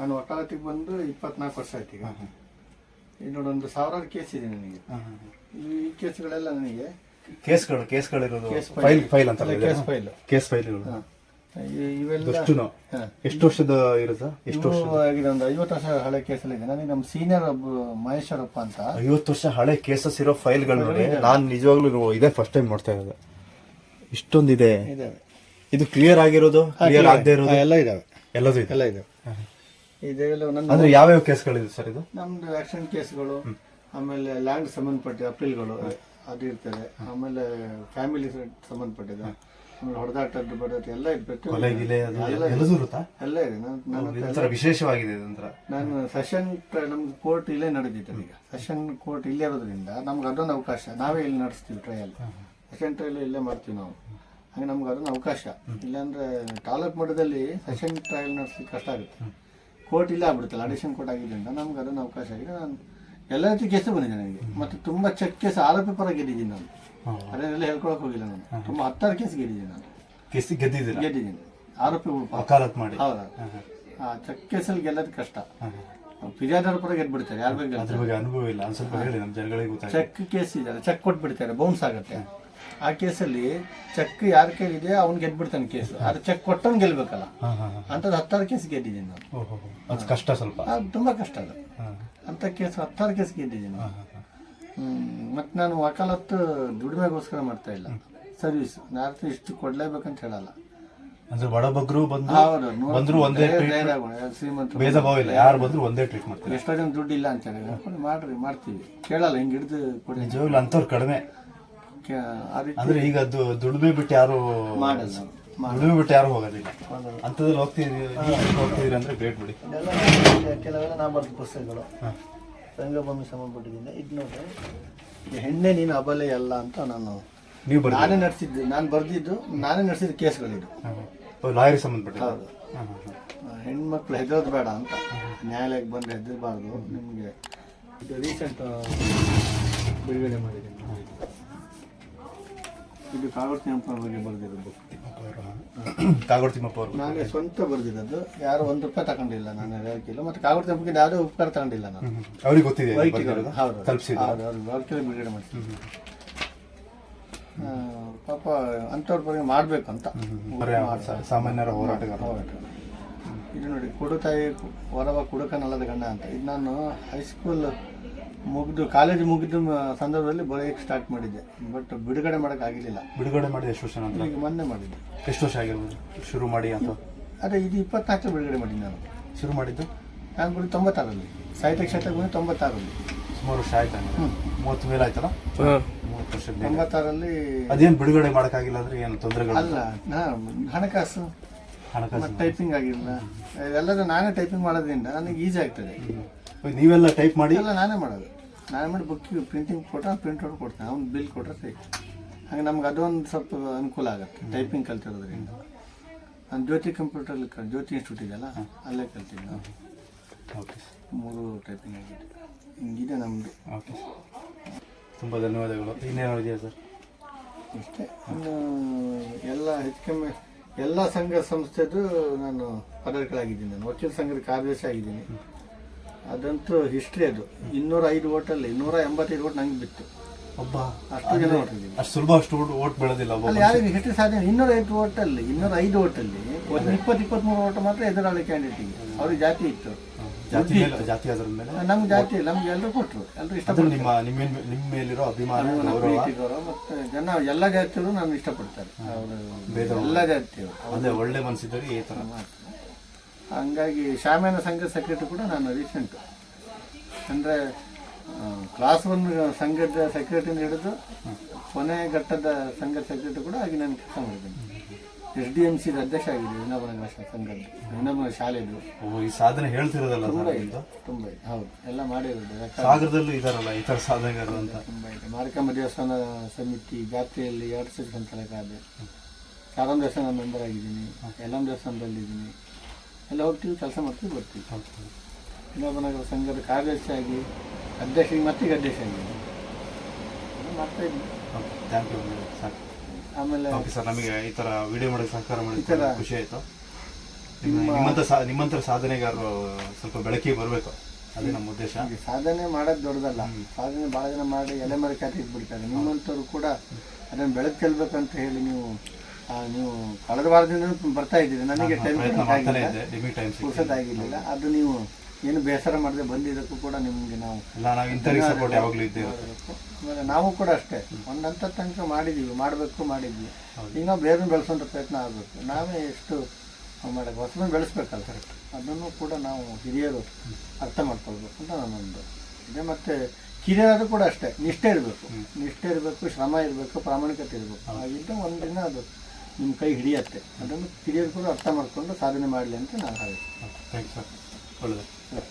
Speaker 1: ನಾನು ವಕಾಲತಿಗೆ ಬಂದು ಇಪ್ಪತ್ನಾಲ್ಕು ವರ್ಷ ಆಯ್ತು ಈಗ. ಈಗ ನೋಡೊಂದು ಸಾವಿರಾರು ಕೇಸ್ ಇದೆ ನನಗೆ. ಈ ಕೇಸ್ಗಳೆಲ್ಲ ನನಗೆ
Speaker 2: ಕೇಸ್ಗಳು ಕೇಸ್ಗಳಿರೋದು
Speaker 1: ಕೇಸ್
Speaker 2: ಫೈಲ್ ಫೈಲ್. ಅಂತ
Speaker 1: ಕೇಸ್ ಫೈಲ್.
Speaker 2: ಕೇಸ್
Speaker 1: ಫೈಲ್ಗಳು ಇವೆಲ್ಲ
Speaker 2: ಎಷ್ಟು ವರ್ಷದ ಇರುತ್ತೆ? ಎಷ್ಟು ವರ್ಷ
Speaker 1: ಆಗಿದೆ ಒಂದು ಐವತ್ತು ವರ್ಷ ಹಳೆ ಕೇಸಲ್ಲಿ ಇದೆ. ನನಗೆ ನಮ್ಮ ಸೀನಿಯರ್ ಒಬ್ಬ ಮಹೇಶ್ವರಪ್ಪ ಅಂತ.
Speaker 2: ಐವತ್ತು ವರ್ಷ ಹಳೆ ಕೇಸಸ್ ಇರೋ ಫೈಲ್ಗಳು ನೋಡಿ. ನಾನು ನಿಜವಾಗ್ಲೂ ಇದೇ ಫಸ್ಟ್ ಟೈಮ್ ನೋಡ್ತಾ ಇರೋದು. ಇಷ್ಟೊಂದಿದೆ. ಇದು ಕ್ಲಿಯರ್ ಆಗಿರೋದು? ಕ್ಲಿಯರ್ ಆಗದೆ ಇರೋದು?
Speaker 1: ಎಲ್ಲ ಇದಾವೆ.
Speaker 2: ಎಲ್ಲದೂ ಇದೆ.
Speaker 1: ಎಲ್ಲ ಇದೆ ಇದೆಲ್ಲ ನನ್ನ
Speaker 2: ಅಂದ್ರೆ ಯಾವ್ಯಾವ ಕೇಸ್ಗಳಿದೆ ಸರ್ ಇದು?
Speaker 1: ನಮ್ದು ಆಕ್ಷನ್ ಕೇಸ್ಗಳು ಆಮೇಲೆ ಲ್ಯಾಂಡ್ ಸಂಬಂಧಪಟ್ಟ ಅಪೀಲ್ಗಳು ಅದು ಇರ್ತದೆ. ಆಮೇಲೆ ಫ್ಯಾಮಿಲಿ ಸಂಬಂಧಪಟ್ಟಿದೆ. ಆಮೇಲೆ ಹೊಡೆದಾಟದ್ದು ಬಡದಾಟ ಎಲ್ಲ ಇರ್ಬೇಕು
Speaker 2: ಕೊಲೆ ಗಿಲೆ ಅದು ಎಲ್ಲದೂ ಇರುತ್ತಾ
Speaker 1: ಎಲ್ಲ ಇದೆ. ನಾನು
Speaker 2: ವಿಶೇಷವಾಗಿದೆ ಇದೊಂಥರ.
Speaker 1: ನಾನು ಸೆಷನ್ ನಮ್ಗೆ ಕೋರ್ಟ್ ಇಲ್ಲೇ ನಡೆದಿತ್ತು ಈಗ. ಸೆಷನ್ ಕೋರ್ಟ್ ಇಲ್ಲೇ ಇರೋದ್ರಿಂದ ನಮ್ಗೆ ಅದೊಂದು ಅವಕಾಶ. ನಾವೇ ಇಲ್ಲಿ ನಡೆಸ್ತೀವಿ ಟ್ರಯಲ್ ಸೆಷನ್ ಟ್ರಯಲ್ ಇಲ್ಲೇ ಮಾಡ್ತೀವಿ ನಾವು. ಹಾಗೆ ನಮ್ಗೆ ಅದೊಂದು ಅವಕಾಶ. ಇಲ್ಲಾಂದ್ರೆ ತಾಲೂಕು ಮಟ್ಟದಲ್ಲಿ ಸೆಷನ್ ಟ್ರಯಲ್ ನಡೆಸ್ಲಿಕ್ಕೆ ಕಷ್ಟ ಆಗುತ್ತೆ. ಕೋರ್ಟ್ ಇಲ್ಲೇ ಆಗ್ಬಿಡುತ್ತಲ್ಲ ಅಡಿಷನ್ ಕೋರ್ಟ್ ಆಗಿದ್ದರಿಂದ ನಮ್ಗೆ ಅದೊಂದು ಅವಕಾಶ. ಆಗಿದೆ ನಾನು ಎಲ್ಲ ರೀತಿ ಕೇಸು ಬಂದಿದೆ ನನಗೆ. ಮತ್ತೆ ತುಂಬಾ ಚೆಕ್ ಕೇಸ್ ಆರೋಪಿ ಪರ ಗೆದ್ದಿದ್ದೀನಿ ನಾನು. ಅದನ್ನೆಲ್ಲ ಹೇಳ್ಕೊಳಕ್ ಹೋಗಿಲ್ಲ ನಾನು. ತುಂಬಾ ಹತ್ತಾರು ಕೇಸ್ ಗೆದ್ದಿದ್ದೀನಿ ನಾನು.
Speaker 2: ಕೇಸ್
Speaker 1: ಗೆದ್ದಿದ್ದೀನಿ. ಗೆದ್ದಿದ್ದೀನಿ ಆರೋಪಿ
Speaker 2: ವಕಾಲತ್ ಮಾಡಿ.
Speaker 1: ಹೌದಾ. ಆ ಚೆಕ್ ಕೇಸಲ್ಲಿ ಗೆಲ್ಲೋದು ಕಷ್ಟ. ಫಿರ್ಯಾದರ ಪರ ಗೆದ್ಬಿಡ್ತಾರೆ ಯಾರು
Speaker 2: ಬಗ್ಗೆ ಅನುಭವ ಇಲ್ಲ. ಸ್ವಲ್ಪ ಹೇಳಿ ನಮ್ಮ ಜನಗಳಿಗೆ
Speaker 1: ಚೆಕ್ ಕೇಸ್ ಇದೆ ಚೆಕ್ ಕೊಟ್ಬಿಡ್ತಾರೆ ಬೌನ್ಸ್ ಆಗುತ್ತೆ. ಆ ಕೇಸಲ್ಲಿ ಚೆಕ್ ಯಾರ ಕೈಲಿದೆ ಅವ್ನು ಗೆದ್ಬಿಡ್ತಾನೆ ಕೇಸ್. ಆದ್ರೆ ಚೆಕ್ ಕೊಟ್ಟವ್ನು ಗೆಲ್ಬೇಕಲ್ಲ. ಅಂಥದ್ದು ಹತ್ತಾರು ಕೇಸ್ ಗೆದ್ದಿದ್ದೀನಿ ನಾನು.
Speaker 2: ಅದು ಕಷ್ಟ ಸ್ವಲ್ಪ.
Speaker 1: ಅದು ತುಂಬಾ ಕಷ್ಟ ಅದು.
Speaker 2: ಅಂತ
Speaker 1: ಅಂಥ ಕೇಸ್ ಹತ್ತಾರು ಕೇಸ್ ಗೆದ್ದಿದ್ದೀನಿ ಮತ್ತು ನಾನು ವಕಾಲತ್ತು ದುಡಿಮೆಗೋಸ್ಕರ ಮಾಡ್ತಾ ಇಲ್ಲ. ಸರ್ವಿಸ್. ನಾರ್ತು ಇಷ್ಟು ಕೊಡ್ಲೇಬೇಕಂತ ಹೇಳಲ್ಲ.
Speaker 2: ಅಂದ್ರೆ ಬಡಬಗ್ರು ಬಂದು
Speaker 1: ಹೌದು ನೂರ-
Speaker 2: ಬಂದ್ರು ಒಂದೇ
Speaker 1: ಶ್ರೀಮಂತ
Speaker 2: ಭೇದ ಭಾವ ಇಲ್ಲ. ಯಾರು ಬಂದ್ರು ಒಂದೇ ಟ್ರೀಟ್ ಮಾಡ್ತಾರೆ
Speaker 1: ಎಷ್ಟೋ ಜನ ದುಡ್ಡು ಇಲ್ಲ ಅಂತಾರೆ ಹೇಳ್ಕೊಂಡು ಮಾಡ್ರಿ ಮಾಡ್ತೀವಿ. ಕೇಳಲ್ಲ ಹಿಂಗೆ ಹಿಡಿದು ಕೊಡಿ
Speaker 2: ನಿಜವಾಗ್ಲೂ ಅಂಥವ್ರು ಕಡಿಮೆ. ಅಂದ್ರೆ ಈಗ ಅದು ದುಡಿಮೆ ಬಿಟ್ಟು ಯಾರು
Speaker 1: ಮಾಡಲ್ಲ.
Speaker 2: ದುಡಿಮೆ ಬಿಟ್ಟು ಯಾರು ಹೋಗೋದಿಲ್ಲ. ಅಂಥದ್ರಲ್ಲಿ ಹೋಗ್ತಿದ್ರಿ ಹೋಗ್ತಿದ್ರಿ ಅಂದ್ರೆ ಗ್ರೇಟ್ ಬಿಡಿ.
Speaker 1: ಕೆಲವೆಲ್ಲ ನಾ ಬರ್ದ ಪುಸ್ತಕಗಳು. ರಂಗಭೂಮಿ ಸಂಬಂಧಪಟ್ಟಿದ್ದೀನಿ ಇದು ನೋಡಿ ಈ ಹೆಣ್ಣೆ ನೀನು ಅಬಲೆ ಅಲ್ಲ ಅಂತ ನಾನು
Speaker 2: ನೀವು
Speaker 1: ನಾನೇ ನಡೆಸಿದ್ದು. ನಾನು ಬರೆದಿದ್ದು ನಾನೇ ನಡೆಸಿದ ಕೇಸ್ಗಳಿದು.
Speaker 2: ಲಾಯರ್ ಸಂಬಂಧಪಟ್ಟ
Speaker 1: ಹೌದು. ಹೆಣ್ಮಕ್ಳು ಹೆದರೋದು ಬೇಡ ಅಂತ. ನ್ಯಾಯಾಲಯಕ್ಕೆ ಬಂದು ಹೆದರಬಾರ್ದು. ನಿಮಗೆ ಇದು ರೀಸೆಂಟ್ ಬಿಡುಗಡೆ ಮಾಡಿದ್ದೀನಿ. ಇದು ಕಾಗೋಡು ತಿಮ್ಮಪ್ಪ ಬಗ್ಗೆ ಬರೆದಿರೋ ಬುಕ್
Speaker 2: ಕಾಗೋಡು ತಿಮ್ಮಪ್ಪ ಅವರು
Speaker 1: ನಾನೇ ಸ್ವಂತ ಬರೆದಿರೋದು. ಯಾರು ಒಂದು ರೂಪಾಯಿ ತಗೊಂಡಿಲ್ಲ ನಾನು ಹೇಳ್ಕಿಲ್ಲ ಮತ್ತೆ ಕಾಗೋಡು ಹಂಪಕ್ಕೆ ಯಾವುದೇ ಉಪಕಾರ ತಗೊಂಡಿಲ್ಲ ನಾನು.
Speaker 2: ಅವ್ರಿಗೆ ಗೊತ್ತಿದೆ
Speaker 1: ಹೌದು.
Speaker 2: ತಲುಪಿಸಿದ್ದು.
Speaker 1: ಹೌದು ಅವ್ರು ಬಿಡುಗಡೆ ಮಾಡ್ತೀನಿ ಪಾಪ ಅಂಥವ್ರ ಬಗ್ಗೆ ಮಾಡಬೇಕು ಅಂತ
Speaker 2: ಸಾಮಾನ್ಯರ ಹೋರಾಟಗಾರ
Speaker 1: ಹೋರಾಟ. ಇದು ನೋಡಿ ಕುಡುತಾಯಿ ಹೊರವ ಕುಡುಕನಲ್ಲದ ಗಂಡ ಅಂತ. ಇದು ನಾನು ಹೈಸ್ಕೂಲ್ ಮುಗಿದು ಕಾಲೇಜ್ ಮುಗಿದ ಸಂದರ್ಭದಲ್ಲಿ ಬರೆಯಕ್ಕೆ ಸ್ಟಾರ್ಟ್ ಮಾಡಿದ್ದೆ. ಬಟ್ ಬಿಡುಗಡೆ ಮಾಡೋಕೆ ಆಗಿರಲಿಲ್ಲ.
Speaker 2: ಬಿಡುಗಡೆ ಮಾಡಿದ ಎಷ್ಟು ವರ್ಷ ನಂತರ?
Speaker 1: ಈಗ ಮೊನ್ನೆ ಮಾಡಿದ್ದೆ.
Speaker 2: ಎಷ್ಟು ವರ್ಷ ಆಗಿರ್ಬೋದು? ಶುರು ಮಾಡಿ ಅಂತ?
Speaker 1: ಅದೇ ಇದು ಇಪ್ಪತ್ನಾಲ್ಕು ಬಿಡುಗಡೆ ಮಾಡಿದ್ದೆ ನಾನು.
Speaker 2: ಶುರು ಮಾಡಿದ್ದು?
Speaker 1: ನಾನು ಬಿಡಿ ತೊಂಬತ್ತಾರಲ್ಲಿ ಸಾಹಿತ್ಯ ಕ್ಷೇತ್ರಕ್ಕೆ ಬಂದು ತೊಂಬತ್ತಾರಲ್ಲಿ
Speaker 2: ಸುಮಾರು ವರ್ಷ ಆಯ್ತು. ಮೂವತ್ತು ಮೇಲೆ ಆಯ್ತಲ್ಲ? ಮೂವತ್ತು ವರ್ಷ ಮೇಲೆ.
Speaker 1: ತೊಂಬತ್ತಾರಲ್ಲಿ
Speaker 2: ಅದೇನು ಬಿಡುಗಡೆ ಮಾಡೋಕ್ಕಾಗಿಲ್ಲ ಅಂದ್ರೆ ಏನು ತೊಂದರೆಗಳು?
Speaker 1: ಅಲ್ಲ ನಾ ಹಣಕಾಸು.
Speaker 2: ಹಣಕಾಸು.
Speaker 1: ಟೈಪಿಂಗ್ ಆಗಿಲ್ಲ. ಎಲ್ಲದೂ ನಾನೇ ಟೈಪಿಂಗ್ ಮಾಡೋದ್ರಿಂದ ನನಗೆ ಈಸಿ ಆಗ್ತದೆ.
Speaker 2: ನೀವೆಲ್ಲ ಟೈಪ್ ಮಾಡಿ.
Speaker 1: ಎಲ್ಲ ನಾನೇ ಮಾಡೋದು. ನಾನೇ ಮಾಡಿ ಬುಕ್ ಪ್ರಿಂಟಿಂಗ್ ಕೊಟ್ಟರೆ ಪ್ರಿಂಟ್ ಔಟ್ ಕೊಡ್ತೇನೆ. ಅವ್ನು ಬಿಲ್ ಕೊಟ್ಟರೆ ಸೈಟ್ ಹಾಗೆ ನಮ್ಗೆ ಅದೊಂದು ಸ್ವಲ್ಪ ಅನುಕೂಲ ಆಗುತ್ತೆ ಟೈಪಿಂಗ್ ಕಲ್ತಿರೋದ್ರಿಂದ. ನಾನು ಜ್ಯೋತಿ ಕಂಪ್ಯೂಟರ್ ಜ್ಯೋತಿ ಇನ್ಸ್ಟಿಟ್ಯೂಟ್ ಇದೆಯಲ್ಲ ಅಲ್ಲೇ ಕಲ್ತೀನಿ ನಾವು
Speaker 2: ಓಕೆ
Speaker 1: ಮೂರು ಟೈಪಿಂಗ್ ಆಗಿದೆ. ಹಿಂಗಿದೆ ನಮ್ಮದು
Speaker 2: ಓಕೆ ತುಂಬ ಧನ್ಯವಾದಗಳು. ಇನ್ನೇನು ಇದೆಯಾ ಸರ್
Speaker 1: ಅಷ್ಟೇ. ಇನ್ನು ಎಲ್ಲ ಹೆಚ್ಚು ಕಮ್ಮಿ ಎಲ್ಲ ಸಂಘ ಸಂಸ್ಥೆದು ನಾನು ಪದಾರ್ಥಗಳಾಗಿದ್ದೀನಿ ನಾನು. ವಕೀಲ ಸಂಘದ ಕಾರ್ಯದರ್ಶಿ ಆಗಿದ್ದೀನಿ. ಅದಂತೂ ಹಿಸ್ಟ್ರಿ ಅದು. ಇನ್ನೂರ ಐದು ಓಟಲ್ಲಿ ಇನ್ನೂರ ಎಂಬತ್ತೈದು ಓಟ್ ನಂಗೆ ಬಿತ್ತು.
Speaker 2: ಒಬ್ಬ
Speaker 1: ಅಷ್ಟು ಜನ ಓಟಿದ್ದೀನಿ
Speaker 2: ಅಷ್ಟು ಸುಲಭ ಅಷ್ಟು ಓಟ್ ಓಟ್ ಬೆಳೆದಿಲ್ಲ ಒಬ್ಬ
Speaker 1: ಅಲ್ಲಿ ಯಾರಿಗೆ ಹಿಸ್ಟ್ರಿ ಸಾಧನೆ ಇನ್ನೂರ ಐದು ಓಟಲ್ಲಿ ಇನ್ನೂರ ಐದು ಓಟಲ್ಲಿ ಒಂದು ಇಪ್ಪತ್ತು ಇಪ್ಪತ್ತ್ಮೂರು ಓಟ್ ಮಾತ್ರ ಎದುರಾಳಿ ಕ್ಯಾಂಡಿಡೇಟಿಗೆ ಅವ್ರಿಗೆ ಜಾತಿ ಇತ್ತು.
Speaker 2: ಜಾತಿ ಮೇಲೆ ಜಾತಿ ಅದರ ಮೇಲೆ?
Speaker 1: ನಮ್ಗೆ ಜಾತಿ ನಮ್ಗೆ ಎಲ್ಲರೂ ಕೊಟ್ಟರು ಎಲ್ಲರೂ
Speaker 2: ಇಷ್ಟ
Speaker 1: ಇಷ್ಟಪಡ್ತಾರೆ.
Speaker 2: ನಿಮ್ಮ ನಿಮ್ಮ ನಿಮ್ಮ ಮೇಲಿರೋ ಅಭಿಮಾನ
Speaker 1: ಮತ್ತು ಜನ ಎಲ್ಲ ಜಾತಿಯವರು ನಾನು ಇಷ್ಟಪಡ್ತಾರೆ. ಅವರು ಎಲ್ಲ ಜಾತಿಯವರು.
Speaker 2: ಅದೇ ಒಳ್ಳೆ ಮನಸ್ಸಿದ್ದವರಿಗೆ ಈ ಥರ
Speaker 1: ಹಂಗಾಗಿ ಶಾಮ್ಯಾನ ಸಂಘ ಸೆಕ್ರೆಟರಿ ಕೂಡ ನಾನು ರೀಸೆಂಟು ಅಂದರೆ ಕ್ಲಾಸ್ ಒನ್ ಸಂಘದ ಸೆಕ್ರೆಟರಿನ ಹಿಡಿದು ಕೊನೆ ಘಟ್ಟದ ಸಂಘ ಸೆಕ್ರೆಟರಿ ಕೂಡ ಆಗಿ ನಾನು ಕೆಲಸ ಮಾಡಿದ್ದೀನಿ. ಎಸ್ ಡಿ ಎಂ ಸಿ ಅಧ್ಯಕ್ಷ ಆಗಿದ್ದೀನಿ ವಿನೋಬನ ಸಂಘದ ವಿನೋಬನ ಶಾಲೆದು.
Speaker 2: ಈ ಸಾಧನೆ ಹೇಳ್ತಿರೋದಲ್ಲ
Speaker 1: ತುಂಬ ಇದೆ ತುಂಬ ಇದೆ. ಹೌದು ಎಲ್ಲ ಮಾಡಿರೋದು.
Speaker 2: ಸಾಗರದಲ್ಲೂ ಇದಾರಲ್ಲ ಈ ಥರ ಸಾಧನೆಗಳು ಅಂತ?
Speaker 1: ತುಂಬ ಇದೆ ಮಾರಿಕಮ್ಮ ದೇವಸ್ಥಾನ ಸಮಿತಿ ಜಾತ್ರೆಯಲ್ಲಿ ಎರಡು ಸಲ ಸಂಚಾಲಕ ಆದೆ ಸಾರಂ ದೇವಸ್ಥಾನ ಮೆಂಬರ್ ಆಗಿದ್ದೀನಿ ಎಲ್ಲಂ ದೇವಸ್ಥಾನದಲ್ಲಿದ್ದೀನಿ. ಎಲ್ಲ ಹೋಗ್ತೀವಿ ಕೆಲಸ ಮಾಡ್ತೀವಿ ಬರ್ತೀವಿ ವಿನೋಬನಗರ ಸಂಘದ ಕಾರ್ಯದರ್ಶಿಯಾಗಿ ಅಧ್ಯಕ್ಷರಿಗೆ ಮತ್ತೆ ಅಧ್ಯಕ್ಷ ಎಲ್ಲ ಮಾಡ್ತಾ ಇದ್ದೀನಿ.
Speaker 2: ಓಕೆ ಥ್ಯಾಂಕ್ ಯು ಸಾಕು.
Speaker 1: ಆಮೇಲೆ
Speaker 2: ಓಕೆ ಸರ್ ನಮಗೆ ಈ ಥರ ವಿಡಿಯೋ ಮಾಡೋಕ್ಕೆ ಸಹಕಾರ ಮಾಡಿ
Speaker 1: ಥರ
Speaker 2: ಖುಷಿ ಆಯಿತು. ನಿಮ್ಮಂಥ ಸಾ ನಿಮ್ಮಂಥ ಸಾಧನೆಗಾರರು ಸ್ವಲ್ಪ ಬೆಳಕಿಗೆ ಬರಬೇಕು. ಅದೇ ನಮ್ಮ ಉದ್ದೇಶ.
Speaker 1: ಸಾಧನೆ ಮಾಡೋದು ದೊಡ್ಡದಲ್ಲ. ಸಾಧನೆ ಭಾಳ ಜನ ಮಾಡಿ ಎಲೆ ಮರೆ ಕಾಟಿಗೆ ಬಿಡ್ತಾರೆ ನಿಮ್ಮಂಥವ್ರು ಕೂಡ ಅದನ್ನು ಬೆಳಕು ಚೆಲ್ಬೇಕಂತ ಹೇಳಿ ನೀವು ನೀವು ಕಳೆದ ವಾರದಿಂದ ಬರ್ತಾ ಇದ್ದೀರಿ. ನನಗೆ ಟೈಮ್
Speaker 2: ಸಿಗ್ತದೆ
Speaker 1: ಅದು ನೀವು ಏನು ಬೇಸರ ಮಾಡದೆ ಬಂದಿದ್ದಕ್ಕೂ ಕೂಡ ನಿಮಗೆ ನಾವು
Speaker 2: ನಾವು
Speaker 1: ಆಮೇಲೆ ಕೂಡ ಅಷ್ಟೇ. ಒಂದು ಹಂತ ತನಕ ಮಾಡಿದ್ದೀವಿ ಮಾಡಬೇಕು ಮಾಡಿದ್ವಿ. ನಾವು ಬೇರೆ ಬೆಳೆಸೋಂಥ ಪ್ರಯತ್ನ ಆಗಬೇಕು. ನಾವೇ ಎಷ್ಟು ಮಾಡಬೇಕು ಹೊಸದನ್ನು ಬೆಳೆಸ್ಬೇಕಲ್ಲ ಕರೆಕ್ಟ್ ಅದನ್ನು ಕೂಡ ನಾವು ಹಿರಿಯರು ಅರ್ಥ ಮಾಡ್ಕೊಳ್ಬೇಕು ಅಂತ ನನ್ನೊಂದು ಇದೆ. ಮತ್ತು ಕಿರಿಯರಾದರೂ ಕೂಡ ಅಷ್ಟೇ. ನಿಷ್ಠೆ ಇರಬೇಕು. ನಿಷ್ಠೆ ಇರಬೇಕು ಶ್ರಮ ಇರಬೇಕು ಪ್ರಾಮಾಣಿಕತೆ ಇರಬೇಕು. ಹಾಗಿದ್ದ ಒಂದಿನ ಅದು ನಿಮ್ಮ ಕೈ ಹಿಡಿಯತ್ತೆ. ಅದನ್ನು ಕೂಡ ಅರ್ಥ ಮಾಡಿಕೊಂಡು ಸಾಧನೆ ಮಾಡಲಿ ಅಂತ ನಾನು ಹಾಗೆ
Speaker 2: ಥ್ಯಾಂಕ್ಸ್ ಸರ್. ಒಳ್ಳೆಯದು.